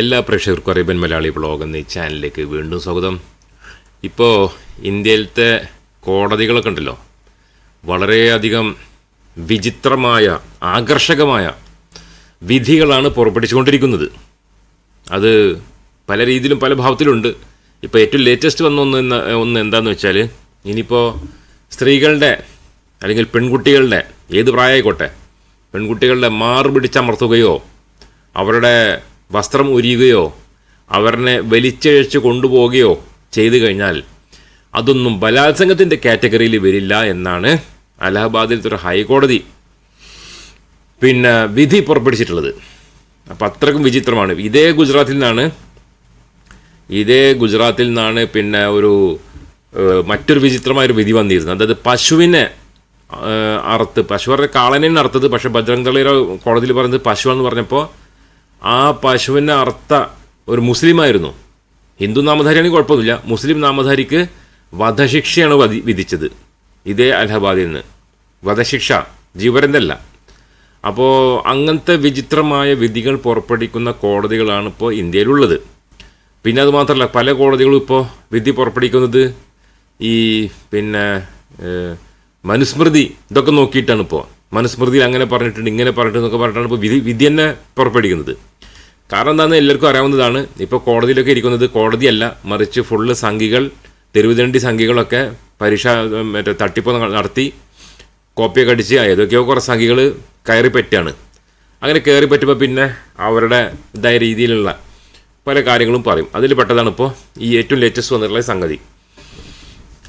എല്ലാ പ്രേക്ഷകർക്കും Arabian Malayali blog എന്ന ഈ ചാനലിലേക്ക് വീണ്ടും സ്വാഗതം. ഇപ്പോൾ ഇന്ത്യയിലത്തെ കോടതികളൊക്കെ ഉണ്ടല്ലോ. വളരെയധികം വിചിത്രമായ ആകർഷകമായ വിധികളാണ് പുറപ്പെടുവിച്ചുകൊണ്ടിരിക്കുന്നത്. അത് പല രീതിയിലും പല ഭാവത്തിലുണ്ട്. ഇപ്പോൾ ഏറ്റവും ലേറ്റസ്റ്റ് വന്ന ഒന്ന് ഒന്ന് എന്താണെന്ന് വെച്ചാൽ ഇനിയിപ്പോൾ സ്ത്രീകളുടെ അല്ലെങ്കിൽ പെൺകുട്ടികളുടെ ഏത് പ്രായമായിക്കോട്ടെ പെൺകുട്ടികളുടെ മാറ് പിടിച്ചമർത്തുകയോ അവരുടെ വസ്ത്രം ഉരിയുകയോ അവരനെ വലിച്ചഴിച്ച് കൊണ്ടുപോവുകയോ ചെയ്തു കഴിഞ്ഞാൽ അതൊന്നും ബലാത്സംഗത്തിന്റെ കാറ്റഗറിയിൽ വരില്ല എന്നാണ് അലഹബാദിലത്തെ ഒരു ഹൈക്കോടതി പിന്നെ വിധി പുറപ്പെടുവിച്ചിട്ടുള്ളത്. അപ്പം അത്രക്കും വിചിത്രമാണ്. ഇതേ ഗുജറാത്തിൽ നിന്നാണ് ഇതേ ഗുജറാത്തിൽ നിന്നാണ് പിന്നെ ഒരു മറ്റൊരു വിചിത്രമായൊരു വിധി വന്നിരുന്നത്. അതായത് പശുവിനെ അറുത്ത് കാളനെ കാളനെയാണ് അറുത്തത് പക്ഷേ ബജ്രംഗ് ദളയുടെ കോടതിയിൽ പറയുന്നത് പശു എന്ന് പറഞ്ഞപ്പോൾ ആ പശുവിനെ അർത്ഥ ഒരു മുസ്ലിമായിരുന്നു. ഹിന്ദു നാമധാരിയാണെങ്കിൽ കുഴപ്പമൊന്നുമില്ല. മുസ്ലിം നാമധാരിക്ക് വധശിക്ഷയാണ് വധി വിധിച്ചത്. ഇതേ അലഹബാദിൽ നിന്ന്. വധശിക്ഷ. ജീവരന്തല്ല. അപ്പോൾ അങ്ങനത്തെ വിചിത്രമായ വിധികൾ പുറപ്പെടുവിക്കുന്ന കോടതികളാണ് ഇപ്പോൾ ഇന്ത്യയിലുള്ളത്. പിന്നെ അത് മാത്രമല്ല പല കോടതികളും ഇപ്പോൾ വിധി പുറപ്പെടുവിക്കുന്നത് ഈ പിന്നെ മനുസ്മൃതി ഇതൊക്കെ നോക്കിയിട്ടാണ് ഇപ്പോൾ മനുസ്മൃതിയിൽ അങ്ങനെ പറഞ്ഞിട്ടുണ്ട് ഇങ്ങനെ പറഞ്ഞിട്ടുണ്ട് എന്നൊക്കെ പറഞ്ഞിട്ടാണ് ഇപ്പോൾ വിധി വിധി തന്നെ പുറപ്പെടുവിക്കുന്നത്. കാരണം എന്താണെന്ന് എല്ലാവർക്കും അറിയാവുന്നതാണ് ഇപ്പോൾ കോടതിയിലൊക്കെ ഇരിക്കുന്നത് കോടതിയല്ല മറിച്ച് ഫുള്ള് സംഘികൾ തെരുവുതണ്ടി സംഘികളൊക്കെ പരീക്ഷ മറ്റേ തട്ടിപ്പ് നടത്തി കോപ്പിയൊക്കെ അടിച്ച് ഏതൊക്കെയോ കുറേ സംഘികൾ കയറി അങ്ങനെ കയറി പറ്റുമ്പോൾ പിന്നെ അവരുടെ ഇതായ രീതിയിലുള്ള പല കാര്യങ്ങളും പറയും. അതിൽ പെട്ടതാണ് ഇപ്പോൾ ഈ ഏറ്റവും ലേറ്റസ്റ്റ് വന്നിട്ടുള്ള സംഗതി.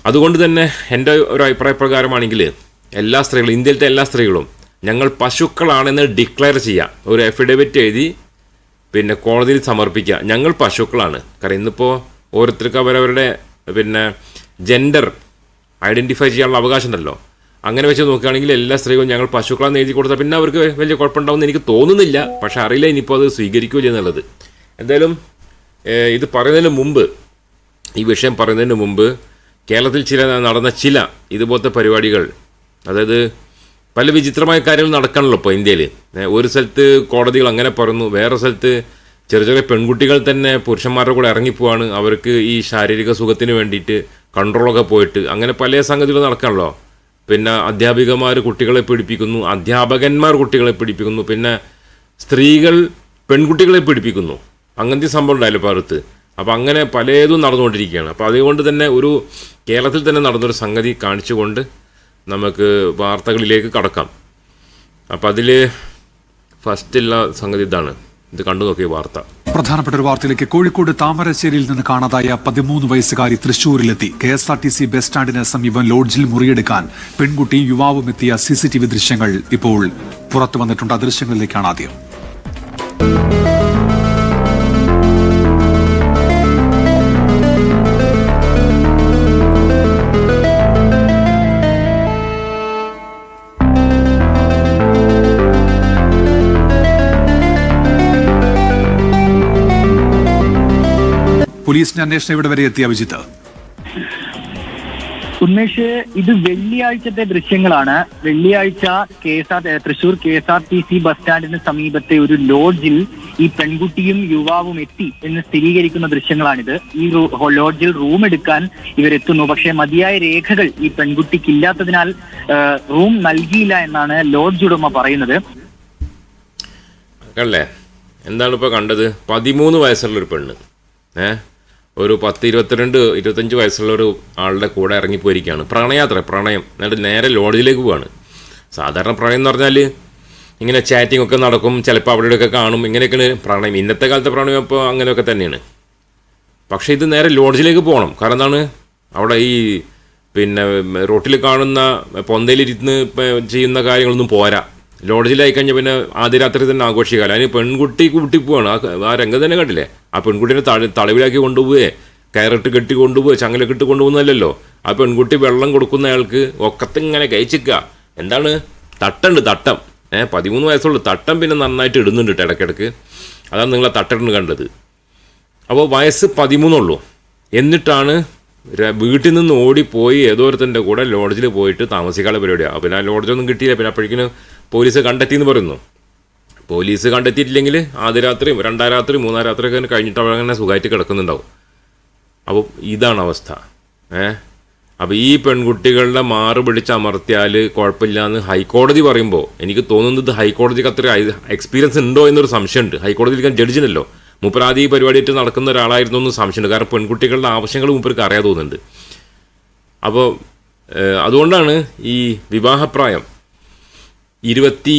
അതുകൊണ്ട് തന്നെ എന്റെ ഒരു അഭിപ്രായ പ്രകാരമാണെങ്കിൽ എല്ലാ സ്ത്രീകളും ഇന്ത്യയിലത്തെ എല്ലാ സ്ത്രീകളും ഞങ്ങൾ പശുക്കളാണെന്ന് ഡിക്ലെയർ ചെയ്യുക ഒരു അഫിഡവിറ്റ് എഴുതി പിന്നെ കോടതിയിൽ സമർപ്പിക്കുക. ഞങ്ങൾ പശുക്കളാണ്. കാരണം ഇന്നിപ്പോൾ ഓരോരുത്തർക്ക് അവരവരുടെ പിന്നെ ജെൻഡർ ഐഡന്റിഫൈ ചെയ്യാനുള്ള അവകാശം ഉണ്ടല്ലോ അങ്ങനെ വെച്ച് നോക്കുകയാണെങ്കിൽ എല്ലാ സ്ത്രീകളും ഞങ്ങൾ പശുക്കളാണെന്ന് എഴുതി കൊടുത്താൽ പിന്നെ അവർക്ക് വലിയ കുഴപ്പമുണ്ടാവുമെന്ന് എനിക്ക് തോന്നുന്നില്ല. പക്ഷേ അറിയില്ല ഇനിയിപ്പോൾ അത് സ്വീകരിക്കുകയില്ല എന്നുള്ളത് എന്തായാലും ഇത് പറയുന്നതിന് മുമ്പ് ഈ വിഷയം പറയുന്നതിന് മുമ്പ് കേരളത്തിൽ ചില നടന്ന ചില ഇതുപോലത്തെ പരിപാടികൾ അതായത് പല വിചിത്രമായ കാര്യങ്ങൾ നടക്കണല്ലോ ഇപ്പോൾ ഇന്ത്യയിൽ ഒരു സ്ഥലത്ത് കോടതികൾ അങ്ങനെ പറഞ്ഞു വേറെ സ്ഥലത്ത് ചെറിയ ചെറിയ പെൺകുട്ടികൾ തന്നെ പുരുഷന്മാരുടെ കൂടെ ഇറങ്ങിപ്പോവാണ് അവർക്ക് ഈ ശാരീരിക സുഖത്തിന് വേണ്ടിയിട്ട് കൺട്രോളൊക്കെ പോയിട്ട്. അങ്ങനെ പല സംഗതികൾ നടക്കണല്ലോ. പിന്നെ അധ്യാപികമാർ കുട്ടികളെ പീഡിപ്പിക്കുന്നു അധ്യാപകന്മാർ കുട്ടികളെ പീഡിപ്പിക്കുന്നു പിന്നെ സ്ത്രീകൾ പെൺകുട്ടികളെ പീഡിപ്പിക്കുന്നു. അങ്ങനത്തെ സംഭവം ഉണ്ടായാലും ഭാരത്ത് അപ്പോൾ അങ്ങനെ പലതും നടന്നുകൊണ്ടിരിക്കുകയാണ്. അപ്പോൾ അതുകൊണ്ട് തന്നെ ഒരു കേരളത്തിൽ തന്നെ നടന്നൊരു സംഗതി കാണിച്ചുകൊണ്ട് നമുക്ക് വാർത്തകളിലേക്ക് കടക്കാം. അപ്പോൾ അതിൽ ഫസ്റ്റുള്ള സംഗതി ഇതാണ്. ഇത് കണ്ടു നോക്കിയ വാർത്ത. പ്രധാനപ്പെട്ട ഒരു വാർത്തയിലേക്ക് കോഴിക്കോട് താമരശ്ശേരിയിൽ നിന്ന് കാണാതായ പതിമൂന്ന് വയസ്സുകാരി തൃശൂരിലെത്തി K S R T C bus സ്റ്റാൻഡിന് സമീപം ലോഡ്ജിൽ മുറിയെടുക്കാൻ പെൺകുട്ടി യുവാവും എത്തിയ സി സി ടി വി ദൃശ്യങ്ങൾ ഇപ്പോൾ പുറത്തു വന്നിട്ടുണ്ട്. ആ ദൃശ്യങ്ങളിലേക്കാണ് ആദ്യം. പോലീസിന്റെ അന്വേഷണം ഇവിടെ വരെ എത്തിയ അഭിജിത്ത് ഉന്മേഷ് ഇത് വെള്ളിയാഴ്ചത്തെ ദൃശ്യങ്ങളാണ്. വെള്ളിയാഴ്ച K S R Thrissur K S R T C bus സ്റ്റാൻഡിന് സമീപത്തെ ഒരു ലോഡ്ജിൽ ഈ പെൺകുട്ടിയും യുവാവും എത്തി എന്ന് സ്ഥിരീകരിക്കുന്ന ദൃശ്യങ്ങളാണിത്. ഈ ലോഡ്ജിൽ റൂം എടുക്കാൻ ഇവരെത്തുന്നു പക്ഷേ മതിയായ രേഖകൾ ഈ പെൺകുട്ടിക്ക് ഇല്ലാത്തതിനാൽ റൂം നൽകിയില്ല എന്നാണ് ലോഡ്ജ് ഉടമ പറയുന്നത്. എന്താണ് ഇപ്പോൾ കണ്ടത്? പതിമൂന്ന് വയസ്സുള്ള ഒരു പെണ്ണ്. ഏ? ഒരു പത്ത് ഇരുപത്തിരണ്ട് ഇരുപത്തഞ്ച് വയസ്സുള്ള ഒരു ആളുടെ കൂടെ ഇറങ്ങിപ്പോയിരിക്കുകയാണ്. പ്രണയാത്ര പ്രണയം. എന്നിട്ട് നേരെ ലോഡ്ജിലേക്ക് പോവാണ്. സാധാരണ പ്രണയം എന്ന് പറഞ്ഞാൽ ഇങ്ങനെ ചാറ്റിംഗ് ഒക്കെ നടക്കും ചിലപ്പോൾ അവിടെയൊക്കെ കാണും. ഇങ്ങനെയൊക്കെയാണ് പ്രണയം. ഇന്നത്തെ കാലത്തെ പ്രണയം ഇപ്പോൾ അങ്ങനെയൊക്കെ തന്നെയാണ്. പക്ഷേ ഇത് നേരെ ലോഡ്ജിലേക്ക് പോകണം. കാരണം എന്താണ്? അവിടെ ഈ പിന്നെ റോട്ടിൽ കാണുന്ന പൊന്തയിലിരുന്ന് ചെയ്യുന്ന കാര്യങ്ങളൊന്നും പോരാ. ലോഡ്ജിലായി കഴിഞ്ഞാൽ പിന്നെ ആദ്യ രാത്രി തന്നെ ആഘോഷിക്കാല. അതിന് പെൺകുട്ടി കൂട്ടി പോവാണ്. ആ രംഗം തന്നെ കണ്ടില്ലേ? ആ പെൺകുട്ടിനെ തള തളവിലാക്കി കൊണ്ടുപോവേ. കയറിട്ട് കെട്ടി കൊണ്ടുപോയി ചങ്ങല ഇട്ട് കൊണ്ടുപോകുന്നതല്ലല്ലോ ആ പെൺകുട്ടി വെള്ളം കൊടുക്കുന്ന അയാൾക്ക് ഒക്കത്തിങ്ങനെ കഴിച്ചിക്കുക എന്താണ്? തട്ടുണ്ട് തട്ടം. ഏഹ് പതിമൂന്ന് വയസ്സുള്ള തട്ടം പിന്നെ നന്നായിട്ട് ഇടുന്നുണ്ട് കേട്ടോ ഇടയ്ക്കിടയ്ക്ക്. അതാണ് നിങ്ങളെ തട്ടിട്ട് കണ്ടത്. അപ്പോൾ വയസ്സ് പതിമൂന്നുള്ളൂ. എന്നിട്ടാണ് വീട്ടിൽ നിന്ന് ഓടിപ്പോയി ഏതോരത്തിന്റെ കൂടെ ലോഡ്ജിൽ പോയിട്ട് താമസിക്കാനുള്ള പരിപാടിയാണ് പിന്നെ ആ ലോഡ്ജൊന്നും കിട്ടിയില്ല. പിന്നെ അപ്പോഴേക്കിന് പോലീസ് കണ്ടെത്തി എന്ന് പറയുന്നു. പോലീസ് കണ്ടെത്തിയിട്ടില്ലെങ്കിൽ ആദ്യ രാത്രിയും രണ്ടാം രാത്രി മൂന്നാം രാത്രി ഒക്കെ കഴിഞ്ഞിട്ട് അവർ അങ്ങനെ സുഖമായിട്ട് കിടക്കുന്നുണ്ടാവും. അപ്പോൾ ഇതാണ് അവസ്ഥ. ഏ? അപ്പോൾ ഈ പെൺകുട്ടികളുടെ മാറ് പിടിച്ച് അമർത്തിയാൽ കുഴപ്പമില്ല എന്ന് ഹൈക്കോടതി പറയുമ്പോൾ എനിക്ക് തോന്നുന്നത് ഹൈക്കോടതിക്ക് അത്ര എക്സ്പീരിയൻസ് ഉണ്ടോ എന്നൊരു സംശയമുണ്ട്. ഹൈക്കോടതിയിൽ ജഡ്ജിനല്ലോ. മുപ്പരാതി ഈ പരിപാടിയായിട്ട് നടക്കുന്ന ഒരാളായിരുന്നു എന്ന് സംശയമുണ്ട്. കാരണം പെൺകുട്ടികളുടെ ആവശ്യങ്ങൾ മുപ്പർക്ക് അറിയാതെ തോന്നുന്നുണ്ട്. അപ്പോൾ അതുകൊണ്ടാണ് ഈ വിവാഹപ്രായം ഇരുപത്തി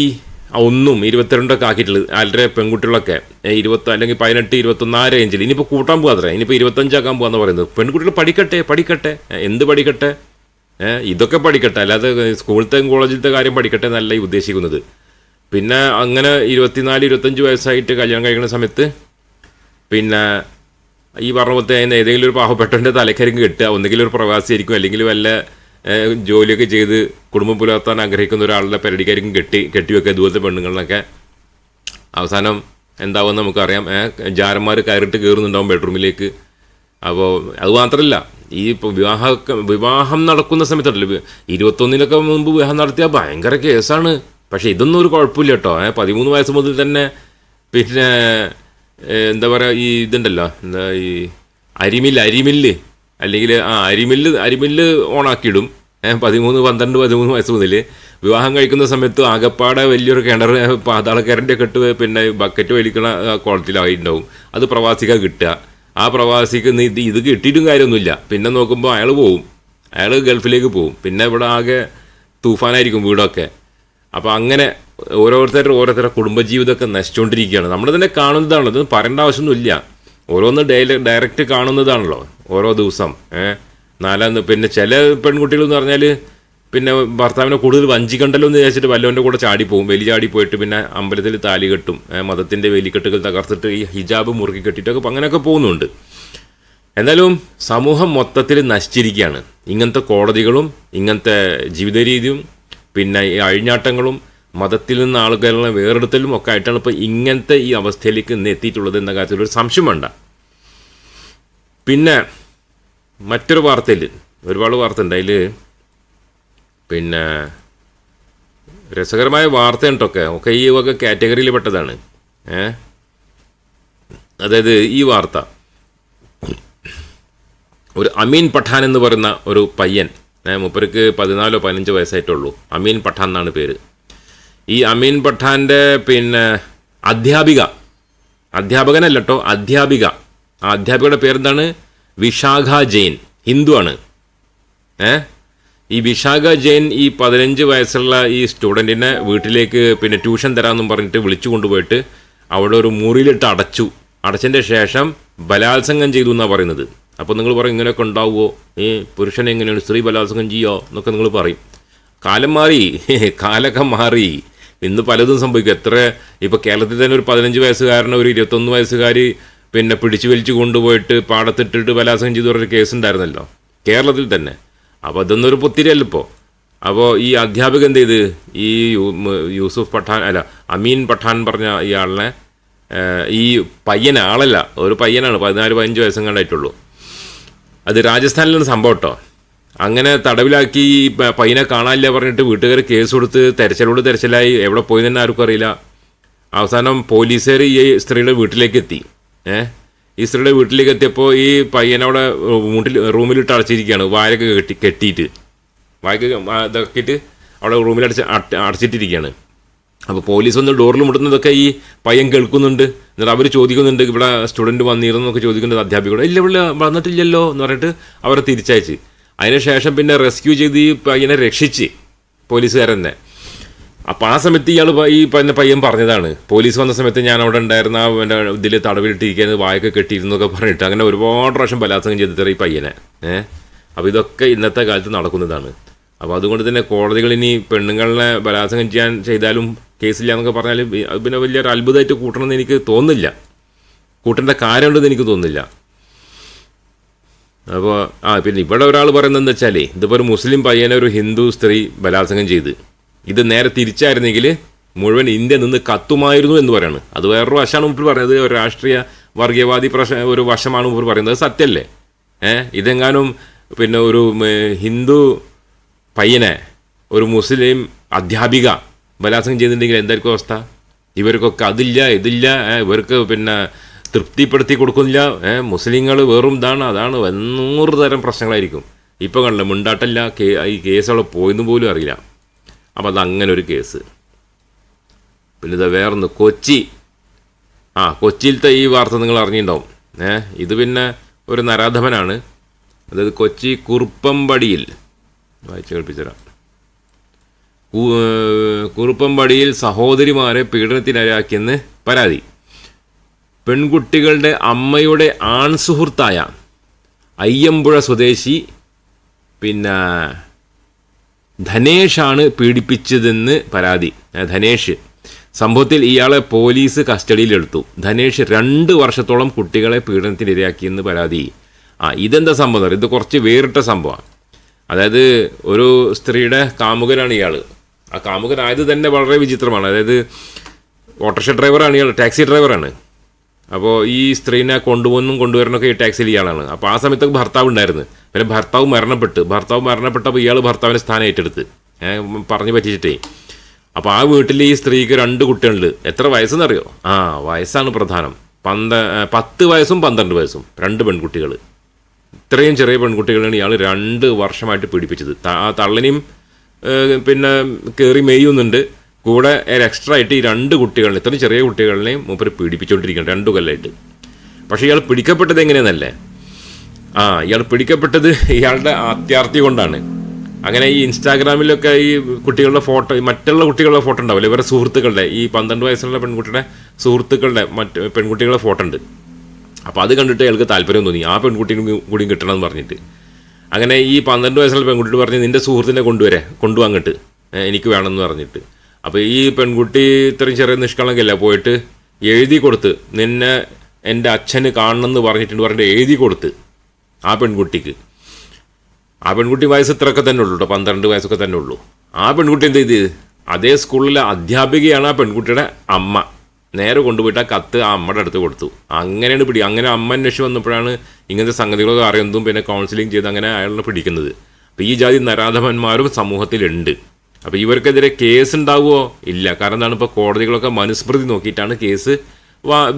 ഒന്നും ഇരുപത്തിരണ്ടൊക്കെ ആക്കിയിട്ടുള്ളത്. ആരുടെ പെൺകുട്ടികളൊക്കെ ഇരുപത്തി അല്ലെങ്കിൽ പതിനെട്ട് ഇരുപത്തൊന്ന് ആ റേഞ്ചിൽ ഇനിയിപ്പോൾ കൂട്ടാൻ പോകാത്ര ഇനിയിപ്പോൾ ഇരുപത്തഞ്ചാക്കാൻ പോകാന്ന് പറയുന്നത്. പെൺകുട്ടികൾ പഠിക്കട്ടെ പഠിക്കട്ടെ. എന്ത് പഠിക്കട്ടെ? ഇതൊക്കെ പഠിക്കട്ടെ. അല്ലാതെ സ്കൂളിലത്തെയും കോളേജിലത്തെ കാര്യം പഠിക്കട്ടെ എന്നല്ല ഈ ഉദ്ദേശിക്കുന്നത്. പിന്നെ അങ്ങനെ ഇരുപത്തിനാല് ഇരുപത്തഞ്ച് വയസ്സായിട്ട് കല്യാണം കഴിക്കുന്ന സമയത്ത് പിന്നെ ഈ പറഞ്ഞ പോലത്തെ ഏതെങ്കിലും ഒരു പാവപ്പെട്ടവന്റെ തലക്കരിക്ക് കിട്ടുക ഒന്നുകിൽ ഒരു പ്രവാസിയായിരിക്കും അല്ലെങ്കിൽ വല്ല ജോലിയൊക്കെ ചെയ്ത് കുടുംബം പുലർത്താൻ ആഗ്രഹിക്കുന്ന ഒരാളുടെ പരിടിക്കായിരിക്കും കെട്ടി കെട്ടിവെക്കുക ഇതുപോലത്തെ പെണ്ണുങ്ങളിലൊക്കെ അവസാനം എന്താവുമെന്ന് നമുക്കറിയാം. ജാരന്മാർ കയറിട്ട് കയറുന്നുണ്ടാവും ബെഡ്റൂമിലേക്ക്. അപ്പോൾ അത് മാത്രമല്ല ഈ ഇപ്പോൾ വിവാഹ വിവാഹം നടക്കുന്ന സമയത്തുണ്ടല്ലോ ഇരുപത്തൊന്നിനൊക്കെ മുമ്പ് വിവാഹം നടത്തിയാൽ ഭയങ്കര കേസാണ്. പക്ഷേ ഇതൊന്നും ഒരു കുഴപ്പമില്ല കേട്ടോ. ഏഹ്, പതിമൂന്ന് വയസ്സ് മുതൽ തന്നെ പിന്നെ എന്താ പറയുക ഈ ഇതുണ്ടല്ലോ എന്താ ഈ അരിമില്ല് അരിമില്ല്. അല്ലെങ്കിൽ ആ അരിമില്ല് അരിമില്ല് ഓണാക്കിയിടും. പതിമൂന്ന് പന്ത്രണ്ട് പതിമൂന്ന് വയസ്സ് മുതൽ വിവാഹം കഴിക്കുന്ന സമയത്ത് ആകപ്പാടെ വലിയൊരു കിണർ പാതാളക്കാരന്റെ കെട്ട് പിന്നെ ബക്കറ്റ് വലിക്കണ ആ കുളത്തിലായിട്ടുണ്ടാവും അത് പ്രവാസിക്ക കിട്ടുക. ആ പ്രവാസിക്ക് ഇത് ഇത് കിട്ടിയിട്ടും കാര്യമൊന്നുമില്ല. പിന്നെ നോക്കുമ്പോൾ അയാൾ പോവും. അയാൾ ഗൾഫിലേക്ക് പോവും. പിന്നെ ഇവിടെ ആകെ തൂഫാനായിരിക്കും വീടൊക്കെ. അപ്പോൾ അങ്ങനെ ഓരോരുത്തരുടെ ഓരോരുത്തരുടെ കുടുംബജീവിതമൊക്കെ നശിച്ചുകൊണ്ടിരിക്കുകയാണ് നമ്മൾ തന്നെ കാണുന്നതാണല്ലോ. ഇത് പറയേണ്ട ആവശ്യമൊന്നുമില്ല. ഓരോന്ന് ഡയല ഡയറക്റ്റ് കാണുന്നതാണല്ലോ. ഓരോ ദിവസം ഏഹ് നാലാന്ന് പിന്നെ ചില പെൺകുട്ടികൾ എന്ന് പറഞ്ഞാൽ പിന്നെ ഭർത്താവിനെ കൂടുതൽ വഞ്ചിക്കണ്ടല്ലോ എന്ന് വിചാരിച്ചിട്ട് വല്ലവന്റെ കൂടെ ചാടിപ്പോവും വലി ചാടി പോയിട്ട് പിന്നെ അമ്പലത്തിൽ താലി കെട്ടും മതത്തിന്റെ വേലിക്കെട്ടുകൾ തകർത്തിട്ട് ഈ ഹിജാബ് മുറുക്കി കെട്ടിയിട്ടൊക്കെ അങ്ങനെയൊക്കെ പോകുന്നുണ്ട്. എന്നാലും സമൂഹം മൊത്തത്തിൽ നശിച്ചിരിക്കുകയാണ്. ഇങ്ങനത്തെ കോടതികളും ഇങ്ങനത്തെ ജീവിത രീതിയും പിന്നെ ഈ അഴിഞ്ഞാട്ടങ്ങളും മതത്തിൽ നിന്ന് ആളുകളെ വേറെടുത്തലും ഒക്കെ ആയിട്ടാണ് ഇപ്പോൾ ഇങ്ങനത്തെ ഈ അവസ്ഥയിലേക്ക് ഇന്ന് എത്തിയിട്ടുള്ളത് എന്ന കാര്യത്തിൽ ഒരു സംശയം വേണ്ട. പിന്നെ മറ്റൊരു വാർത്തയിൽ ഒരുപാട് വാർത്ത ഉണ്ട് അതിൽ പിന്നെ രസകരമായ വാർത്തയുണ്ടൊക്കെ ഒക്കെ. ഒക്കെ ഈ വക കാറ്റഗറിയിൽ പെട്ടതാണ്. ഏ? അതായത് ഈ വാർത്ത. ഒരു അമീൻ പഠാൻ എന്ന് പറയുന്ന ഒരു പയ്യൻ മുപ്പർക്ക് പതിനാലോ പതിനഞ്ചോ വയസ്സായിട്ടുള്ളൂ. അമീൻ പഠാൻ എന്നാണ് പേര്. ഈ അമീൻ പഠാന്റെ പിന്നെ അധ്യാപിക അധ്യാപകനല്ല അധ്യാപിക. ആ അധ്യാപികയുടെ പേരെന്താണ്? വിശാഖ ജെയിൻ ഹിന്ദുവാണ് ഏ? ഈ വിശാഖ ജെയിൻ ഈ പതിനഞ്ച് വയസ്സുള്ള ഈ സ്റ്റുഡന്റിനെ വീട്ടിലേക്ക് പിന്നെ ട്യൂഷൻ തരാമെന്നും പറഞ്ഞിട്ട് വിളിച്ചു കൊണ്ടുപോയിട്ട് അവിടെ ഒരു മുറിയിലിട്ട് അടച്ചു. അടച്ചതിന്റെ ശേഷം ബലാത്സംഗം ചെയ്തു എന്നാണ് പറയുന്നത്. അപ്പോൾ നിങ്ങൾ പറയും ഇങ്ങനെയൊക്കെ ഉണ്ടാവുമോ ഈ പുരുഷനെ എങ്ങനെയാണ് സ്ത്രീ ബലാത്സംഗം ചെയ്യോ? എന്നൊക്കെ നിങ്ങൾ പറയും. കാലം മാറി കാലൊക്കെ മാറി. ഇന്ന് പലതും സംഭവിക്കും. എത്ര ഇപ്പോൾ കേരളത്തിൽ തന്നെ ഒരു പതിനഞ്ച് വയസ്സുകാരനോ ഒരു ഇരുപത്തൊന്ന് വയസ്സുകാരി പിന്നെ പിടിച്ചു വലിച്ചു കൊണ്ടുപോയിട്ട് പാടത്തിട്ടിട്ട് ബലാത്സംഗം ചെയ്തു പറഞ്ഞൊരു കേസ് ഉണ്ടായിരുന്നല്ലോ കേരളത്തിൽ തന്നെ. അപ്പോൾ അതൊന്നും ഒരു പുത്തിരിയല്ല ഇപ്പോൾ അപ്പോൾ ഈ അധ്യാപകൻ എന്ത് ചെയ്ത് ഈ യൂസുഫ് പഠാൻ അല്ല അമീൻ പഠാൻ പറഞ്ഞ ഇയാളിനെ ഈ പയ്യൻ ആളല്ല ഒരു പയ്യനാണ് പതിനാല് പതിനഞ്ച് വയസ്സും കണ്ടായിട്ടുള്ളൂ അത് രാജസ്ഥാനിലാണ് സംഭവം കേട്ടോ. അങ്ങനെ തടവിലാക്കി പയ്യനെ കാണാനില്ല പറഞ്ഞിട്ട് വീട്ടുകാർ കേസ് കൊടുത്ത് തെരച്ചിലോട് തെരച്ചിലായി. എവിടെ പോയി തന്നെ ആർക്കും അറിയില്ല. അവസാനം പോലീസുകാർ ഈ സ്ത്രീയുടെ വീട്ടിലേക്ക് എത്തി. ഏ? ഈസ്റ്ററുടെ വീട്ടിലേക്ക് എത്തിയപ്പോൾ ഈ പയ്യനവിടെ വീട്ടിൽ റൂമിലിട്ട് അടച്ചിരിക്കുകയാണ്. വായൊക്കെ കെട്ടി കെട്ടിയിട്ട്. വായൊക്കെ ഇതാക്കിയിട്ട് അവിടെ റൂമിൽ അടച്ച് അടച്ചിട്ടിരിക്കുകയാണ്. അപ്പോൾ പോലീസ് വന്ന് ഡോറിൽ മുട്ടുന്നതൊക്കെ ഈ പയ്യൻ കേൾക്കുന്നുണ്ട്. എന്നിട്ട് അവർ ചോദിക്കുന്നുണ്ട് ഇവിടെ സ്റ്റുഡന്റ് വന്നിരുന്നു എന്നൊക്കെ ചോദിക്കുന്നുണ്ട് അധ്യാപികയോട്. ഇല്ല ഇവിടെ വന്നിട്ടില്ലല്ലോ എന്ന് പറഞ്ഞിട്ട് അവരെ തിരിച്ചയച്ച്. അതിനുശേഷം പിന്നെ റെസ്ക്യൂ ചെയ്ത് ഈ പയ്യനെ രക്ഷിച്ച് പോലീസുകാരൻ തന്നെ അപ്പോൾ ആ സമയത്ത് ഇയാൾ ഈ പറഞ്ഞ പയ്യൻ പറഞ്ഞതാണ്. പോലീസ് വന്ന സമയത്ത് ഞാൻ അവിടെ ഉണ്ടായിരുന്ന എന്റെ ഇതിൽ തടവിലിട്ടിരിക്കുന്നത് വായൊക്കെ കെട്ടിയിരുന്നൊക്കെ പറഞ്ഞിട്ട് അങ്ങനെ ഒരുപാട് പ്രാവശ്യം ബലാത്സംഗം ചെയ്തിട്ട് ഈ പയ്യനെ. ഏഹ് അപ്പോൾ ഇതൊക്കെ ഇന്നത്തെ കാലത്ത് നടക്കുന്നതാണ്. അപ്പോൾ അതുകൊണ്ട് തന്നെ കോടതികൾ ഇനി പെണ്ണുങ്ങളെ ബലാത്സംഗം ചെയ്യാൻ ചെയ്താലും കേസില്ല എന്നൊക്കെ പറഞ്ഞാൽ അത് പിന്നെ വലിയൊരു അത്ഭുതമായിട്ട് കൂട്ടണമെന്ന് എനിക്ക് തോന്നുന്നില്ല. കൂട്ടേണ്ട കാര്യമുണ്ടെന്ന് എനിക്ക് തോന്നുന്നില്ല. അപ്പോൾ ആ പിന്നെ ഇവിടെ ഒരാൾ പറയുന്നത് എന്താ വെച്ചാലേ ഇതിപ്പോൾ ഒരു മുസ്ലിം പയ്യനെ ഒരു ഹിന്ദു സ്ത്രീ ബലാത്സംഗം ചെയ്ത്. ഇത് നേരെ തിരിച്ചായിരുന്നെങ്കിൽ മുഴുവൻ ഇന്ത്യ നിന്ന് കത്തുമായിരുന്നു എന്ന് പറയുന്നത് അത് വേറൊരു വശമാണ് മുമ്പിൽ പറയുന്നത്. ഒരു രാഷ്ട്രീയ വർഗീയവാദി പ്രശ്ന ഒരു വശമാണ് മുമ്പിൽ പറയുന്നത്. സത്യമല്ലേ? ഏഹ് ഇതെങ്ങാനും പിന്നെ ഒരു ഹിന്ദു പയ്യനെ ഒരു മുസ്ലിം അധ്യാപിക ബലാത്സംഗം ചെയ്തിട്ടുണ്ടെങ്കിൽ എന്തായിരിക്കും അവസ്ഥ? ഇവർക്കൊക്കെ അതില്ല ഇതില്ല ഇവർക്ക് പിന്നെ തൃപ്തിപ്പെടുത്തി കൊടുക്കുന്നില്ല. മുസ്ലിങ്ങൾ വെറും ഇതാണ് അതാണ് നൂറ് തരം പ്രശ്നങ്ങളായിരിക്കും. ഇപ്പോൾ കണ്ടില്ല മുണ്ടാട്ടല്ല കേ ഈ കേസുകൾ പോയെന്ന് പോലും അറിയില്ല. അപ്പോൾ അതങ്ങനെ ഒരു കേസ്. പിന്നെ ഇത് വേറൊന്ന് കൊച്ചി. ആ കൊച്ചിയിലത്തെ ഈ വാർത്ത നിങ്ങൾ അറിഞ്ഞിട്ടുണ്ടാവും. ഏ ഇത് പിന്നെ ഒരു നരാധമനാണ്. അതായത് കൊച്ചി കുറുപ്പമ്പടിയിൽ വായിച്ചു കേൾപ്പിച്ചുതരാം. കു- ഏർ കുറുപ്പമ്പടിയിൽ സഹോദരിമാരെ പീഡനത്തിനിരയാക്കിയെന്ന് പരാതി. പെൺകുട്ടികളുടെ അമ്മയുടെ ആൺ സുഹൃത്തായ അയ്യമ്പുഴ സ്വദേശി പിന്നെ ധനേഷാണ് പീഡിപ്പിച്ചതെന്ന് പരാതി. ധനേഷ്. സംഭവത്തിൽ ഇയാളെ പോലീസ് കസ്റ്റഡിയിലെടുത്തു. ധനേഷ് രണ്ട് വർഷത്തോളം കുട്ടികളെ പീഡനത്തിനിരയാക്കിയെന്ന് പരാതി. ആ ഇതെന്താ സംഭവം ഇത് കുറച്ച് വേറിട്ട സംഭവമാണ്. അതായത് ഒരു സ്ത്രീയുടെ കാമുകനാണ് ഇയാൾ ആ കാമുകനായത് തന്നെ വളരെ വിചിത്രമാണ്. അതായത് ഓട്ടോറിക്ഷ ഡ്രൈവറാണ് ഇയാൾ ടാക്സി ഡ്രൈവറാണ്. അപ്പോൾ ഈ സ്ത്രീനെ കൊണ്ടുപോകുന്നും കൊണ്ടുവരണമൊക്കെ ഈ ടാക്സിയിൽ ഇയാളാണ്. അപ്പോൾ ആ സമയത്തൊക്കെ ഭർത്താവ് ഉണ്ടായിരുന്നു. പിന്നെ ഭർത്താവ് മരണപ്പെട്ട്. ഭർത്താവ് മരണപ്പെട്ടപ്പോൾ ഇയാൾ ഭർത്താവിന്റെ സ്ഥാനം ഏറ്റെടുത്ത്. പറഞ്ഞു പറ്റിച്ചിട്ടേ. അപ്പോൾ ആ വീട്ടിൽ ഈ സ്ത്രീക്ക് രണ്ട് കുട്ടികളുണ്ട്. എത്ര വയസ്സെന്നറിയോ? ആ വയസ്സാണ് പ്രധാനം. പന്ത പത്ത് വയസ്സും പന്ത്രണ്ട് വയസ്സും. രണ്ട് പെൺകുട്ടികൾ ഇത്രയും ചെറിയ പെൺകുട്ടികളാണ് ഇയാൾ രണ്ട് വർഷമായിട്ട് പീഡിപ്പിച്ചത്. ആ തള്ളനെയും പിന്നെ കയറി മെയ്യുന്നുണ്ട് കൂടെ എക്സ്ട്രാ ആയിട്ട് ഈ രണ്ട് കുട്ടികളെ ഇത്രയും ചെറിയ കുട്ടികളെയും മൂപ്പർ പീഡിപ്പിച്ചുകൊണ്ടിരിക്കുകയാണ് രണ്ടു കൊല്ലമായിട്ട് പക്ഷേ ഇയാൾ പിടിക്കപ്പെട്ടത് എങ്ങനെയെന്നല്ലേ? ആ ഇയാൾ പിടിക്കപ്പെട്ടത് ഇയാളുടെ അത്യാർത്ഥി കൊണ്ടാണ്. അങ്ങനെ ഈ ഇൻസ്റ്റാഗ്രാമിലൊക്കെ ഈ കുട്ടികളുടെ ഫോട്ടോ മറ്റുള്ള കുട്ടികളുടെ ഫോട്ടോ ഉണ്ടാവില്ല? ഇവരുടെ സുഹൃത്തുക്കളുടെ ഈ പന്ത്രണ്ട് വയസ്സുള്ള പെൺകുട്ടിയുടെ സുഹൃത്തുക്കളുടെ മറ്റ് പെൺകുട്ടികളുടെ ഫോട്ടോ ഉണ്ട്. അപ്പോൾ അത് കണ്ടിട്ട് അയാൾക്ക് താല്പര്യം തോന്നി. ആ പെൺകുട്ടിയും കൂടി കിട്ടണം എന്ന് പറഞ്ഞിട്ട്. അങ്ങനെ ഈ പന്ത്രണ്ട് വയസ്സുള്ള പെൺകുട്ടി പറഞ്ഞ് നിന്റെ സുഹൃത്തിനെ കൊണ്ടുവരെ കൊണ്ടുവന്നിട്ട് എനിക്ക് വേണമെന്ന് പറഞ്ഞിട്ട്. അപ്പോൾ ഈ പെൺകുട്ടി ഇത്രയും ചെറിയ നിഷ്കളങ്കല്ല പോയിട്ട് എഴുതി കൊടുത്ത് നിന്നെ എന്റെ അച്ഛന് കാണണമെന്ന് പറഞ്ഞിട്ടുണ്ട് പറഞ്ഞിട്ട് എഴുതി കൊടുത്ത് ആ പെൺകുട്ടിക്ക്. ആ പെൺകുട്ടി വയസ്സ് ഇത്രയൊക്കെ തന്നെ ഉള്ളൂ കേട്ടോ പന്ത്രണ്ട് വയസ്സൊക്കെ തന്നെ ഉള്ളൂ. ആ പെൺകുട്ടി എന്ത് ചെയ്ത്? അതേ സ്കൂളിലെ അധ്യാപികയാണ് ആ പെൺകുട്ടിയുടെ അമ്മ. നേരെ കൊണ്ടുപോയിട്ട് ആ കത്ത് ആ അമ്മയുടെ അടുത്ത് കൊടുത്തു. അങ്ങനെയാണ് പിടി അങ്ങനെ അമ്മ അന്വേഷിച്ച് വന്നപ്പോഴാണ് ഇങ്ങനത്തെ സംഗതികളൊക്കെ അറിയുന്നതും പിന്നെ കൗൺസിലിംഗ് ചെയ്ത് അങ്ങനെ അയാളെ പിടിക്കുന്നത്. അപ്പോൾ ഈ ജാതി നരാധമന്മാരും സമൂഹത്തിലുണ്ട്. അപ്പോൾ ഇവർക്കെതിരെ കേസ് ഉണ്ടാവുമോ ഇല്ല. കാരണം എന്താണ് ഇപ്പോൾ കോടതികളൊക്കെ മനുസ്മൃതി നോക്കിയിട്ടാണ് കേസ്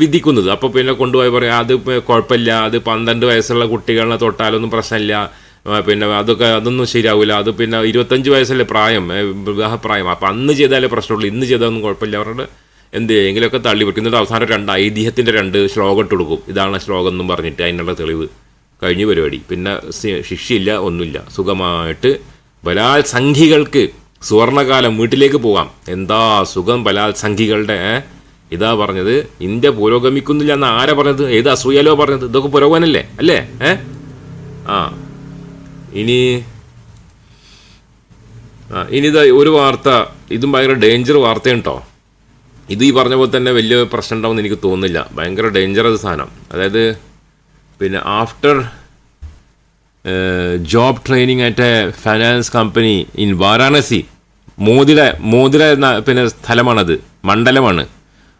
വിധിക്കുന്നത്. അപ്പോൾ പിന്നെ കൊണ്ടുപോയി പറയാം അത് കുഴപ്പമില്ല. അത് പന്ത്രണ്ട് വയസ്സുള്ള കുട്ടികളെ തൊട്ടാലൊന്നും പ്രശ്നമില്ല. പിന്നെ അതൊക്കെ അതൊന്നും ശരിയാവില്ല അത് പിന്നെ ഇരുപത്തഞ്ച് വയസ്സല്ലേ പ്രായം? വിവാഹപ്രായം അപ്പം അന്ന് ചെയ്താലേ പ്രശ്നമുള്ളൂ. ഇന്ന് ചെയ്താലൊന്നും കുഴപ്പമില്ല. അവരുടെ എന്ത് എങ്കിലുമൊക്കെ തള്ളി എന്നിട്ട് അവസാനം രണ്ട് ഐതിഹ്യത്തിന്റെ രണ്ട് ശ്ലോകം ഇട്ട് കൊടുക്കും. ഇതാണ് ശ്ലോകം എന്നും പറഞ്ഞിട്ട് അതിനുള്ള തെളിവ്. കഴിഞ്ഞ് പരിപാടി. പിന്നെ ശിക്ഷയില്ല ഒന്നുമില്ല. സുഖമായിട്ട് ബലാത്സംഖികൾക്ക് സുവർണകാലം വീട്ടിലേക്ക് പോകാം എന്താ സുഖം ബലാത്സംഖികളുടെ? ഇതാ പറഞ്ഞത് ഇന്ത്യ പുരോഗമിക്കുന്നില്ല എന്ന് ആരാ പറഞ്ഞത്? ഏത് അസൂയാലോ പറഞ്ഞത്? ഇതൊക്കെ പുരോഗമനല്ലേ? അല്ലേ? ഏ? ആ. ഇനി ആ ഇനി ഇതാ ഒരു വാർത്ത ഇതും ഭയങ്കര ഡേഞ്ചർ വാർത്തയാണ് കേട്ടോ ഇത് ഈ പറഞ്ഞ പോലെ തന്നെ വലിയ പ്രശ്നം ഉണ്ടാവുമെന്ന് എനിക്ക് തോന്നുന്നില്ല. ഭയങ്കര ഡേഞ്ചറസ് സാധനം. അതായത് പിന്നെ after job training at a finance company in Varanasi. മോതിര മോതിര എന്ന പിന്നെ സ്ഥലമാണത്. മണ്ഡലമാണ്.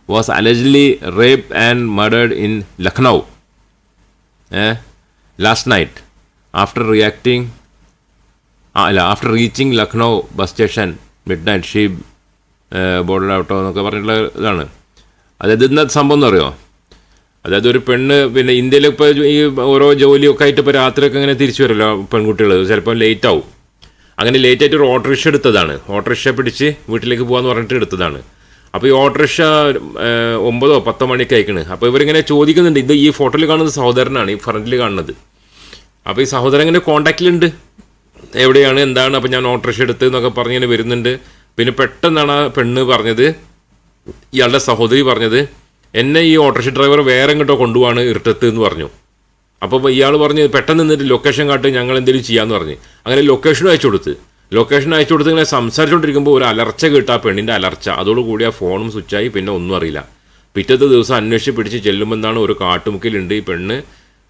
Was allegedly rape and murdered in Lucknow last night after reacting അല്ല after reaching Lucknow bus station midnight she boarded auto എന്നൊക്കെ പറഞ്ഞിട്ടുള്ള ഇതാണ്. അതായത് ഇന്ന സംഭവം എന്ന് അറിയോ? അതായത് ഒരു പെണ്ണ് പിന്നെ ഇന്ത്യയിൽ ഇപ്പോൾ ഈ ഓരോ ജോലിയൊക്കെ ആയിട്ട് ഇപ്പോൾ രാത്രിയൊക്കെ ഇങ്ങനെ തിരിച്ചു വരുമല്ലോ പെൺകുട്ടികൾ ചിലപ്പോൾ ലേറ്റ് ആവും അങ്ങനെ ലേറ്റ് ആയിട്ട് ഒരു ഓട്ടോറിക്ഷ എടുത്തതാണ്. ഓട്ടോറിക്ഷ പിടിച്ച് വീട്ടിലേക്ക് പോകാന്ന് പറഞ്ഞിട്ട് എടുത്തതാണ്. അപ്പോൾ ഈ ഓട്ടോറിക്ഷ ഒമ്പതോ പത്തോ മണിക്ക് അയക്കണ് അപ്പോൾ ഇവരിങ്ങനെ ചോദിക്കുന്നുണ്ട് ഇത് ഈ ഫോട്ടോയിൽ കാണുന്നത് സഹോദരനാണ് ഈ ഫ്രണ്ടിൽ കാണുന്നത്? അപ്പോൾ ഈ സഹോദരൻ ഇങ്ങനെ കോണ്ടാക്റ്റിലുണ്ട് എവിടെയാണ്? എന്താണ്? അപ്പോൾ ഞാൻ ഓട്ടോറിക്ഷ എടുത്ത് എന്നൊക്കെ പറഞ്ഞു വരുന്നുണ്ട്. പിന്നെ പെട്ടെന്നാണ് ആ പെണ്ണ് പറഞ്ഞത് ഇയാളുടെ സഹോദരി പറഞ്ഞത് എന്നെ ഈ ഓട്ടോറിക്ഷ ഡ്രൈവർ വേറെ എങ്ങോട്ടോ കൊണ്ടുപോവാണ് ഇരുട്ടത്ത് എന്ന് പറഞ്ഞു. അപ്പോൾ ഇയാൾ പറഞ്ഞ് പെട്ടെന്ന് നിന്നിട്ട് ലൊക്കേഷൻ കാട്ട് ഞങ്ങൾ എന്തെങ്കിലും ചെയ്യാമെന്ന് പറഞ്ഞ്. അങ്ങനെ ലൊക്കേഷൻ അയച്ചു കൊടുത്ത്. ലൊക്കേഷൻ അയച്ചു കൊടുത്ത് ഇങ്ങനെ സംസാരിച്ചുകൊണ്ടിരിക്കുമ്പോൾ ഒരു അലർച്ച കേട്ട ആ പെണ്ണിന്റെ അലർച്ച. അതോടുകൂടി ആ ഫോണും സ്വിച്ച് ആയി പിന്നെ ഒന്നും അറിയില്ല. പിറ്റത്തെ ദിവസം അന്വേഷിച്ച് പിടിച്ച് ചെല്ലുമെന്നാണ് ഒരു കാട്ടുമുക്കിലുണ്ട് ഈ പെണ്ണ്.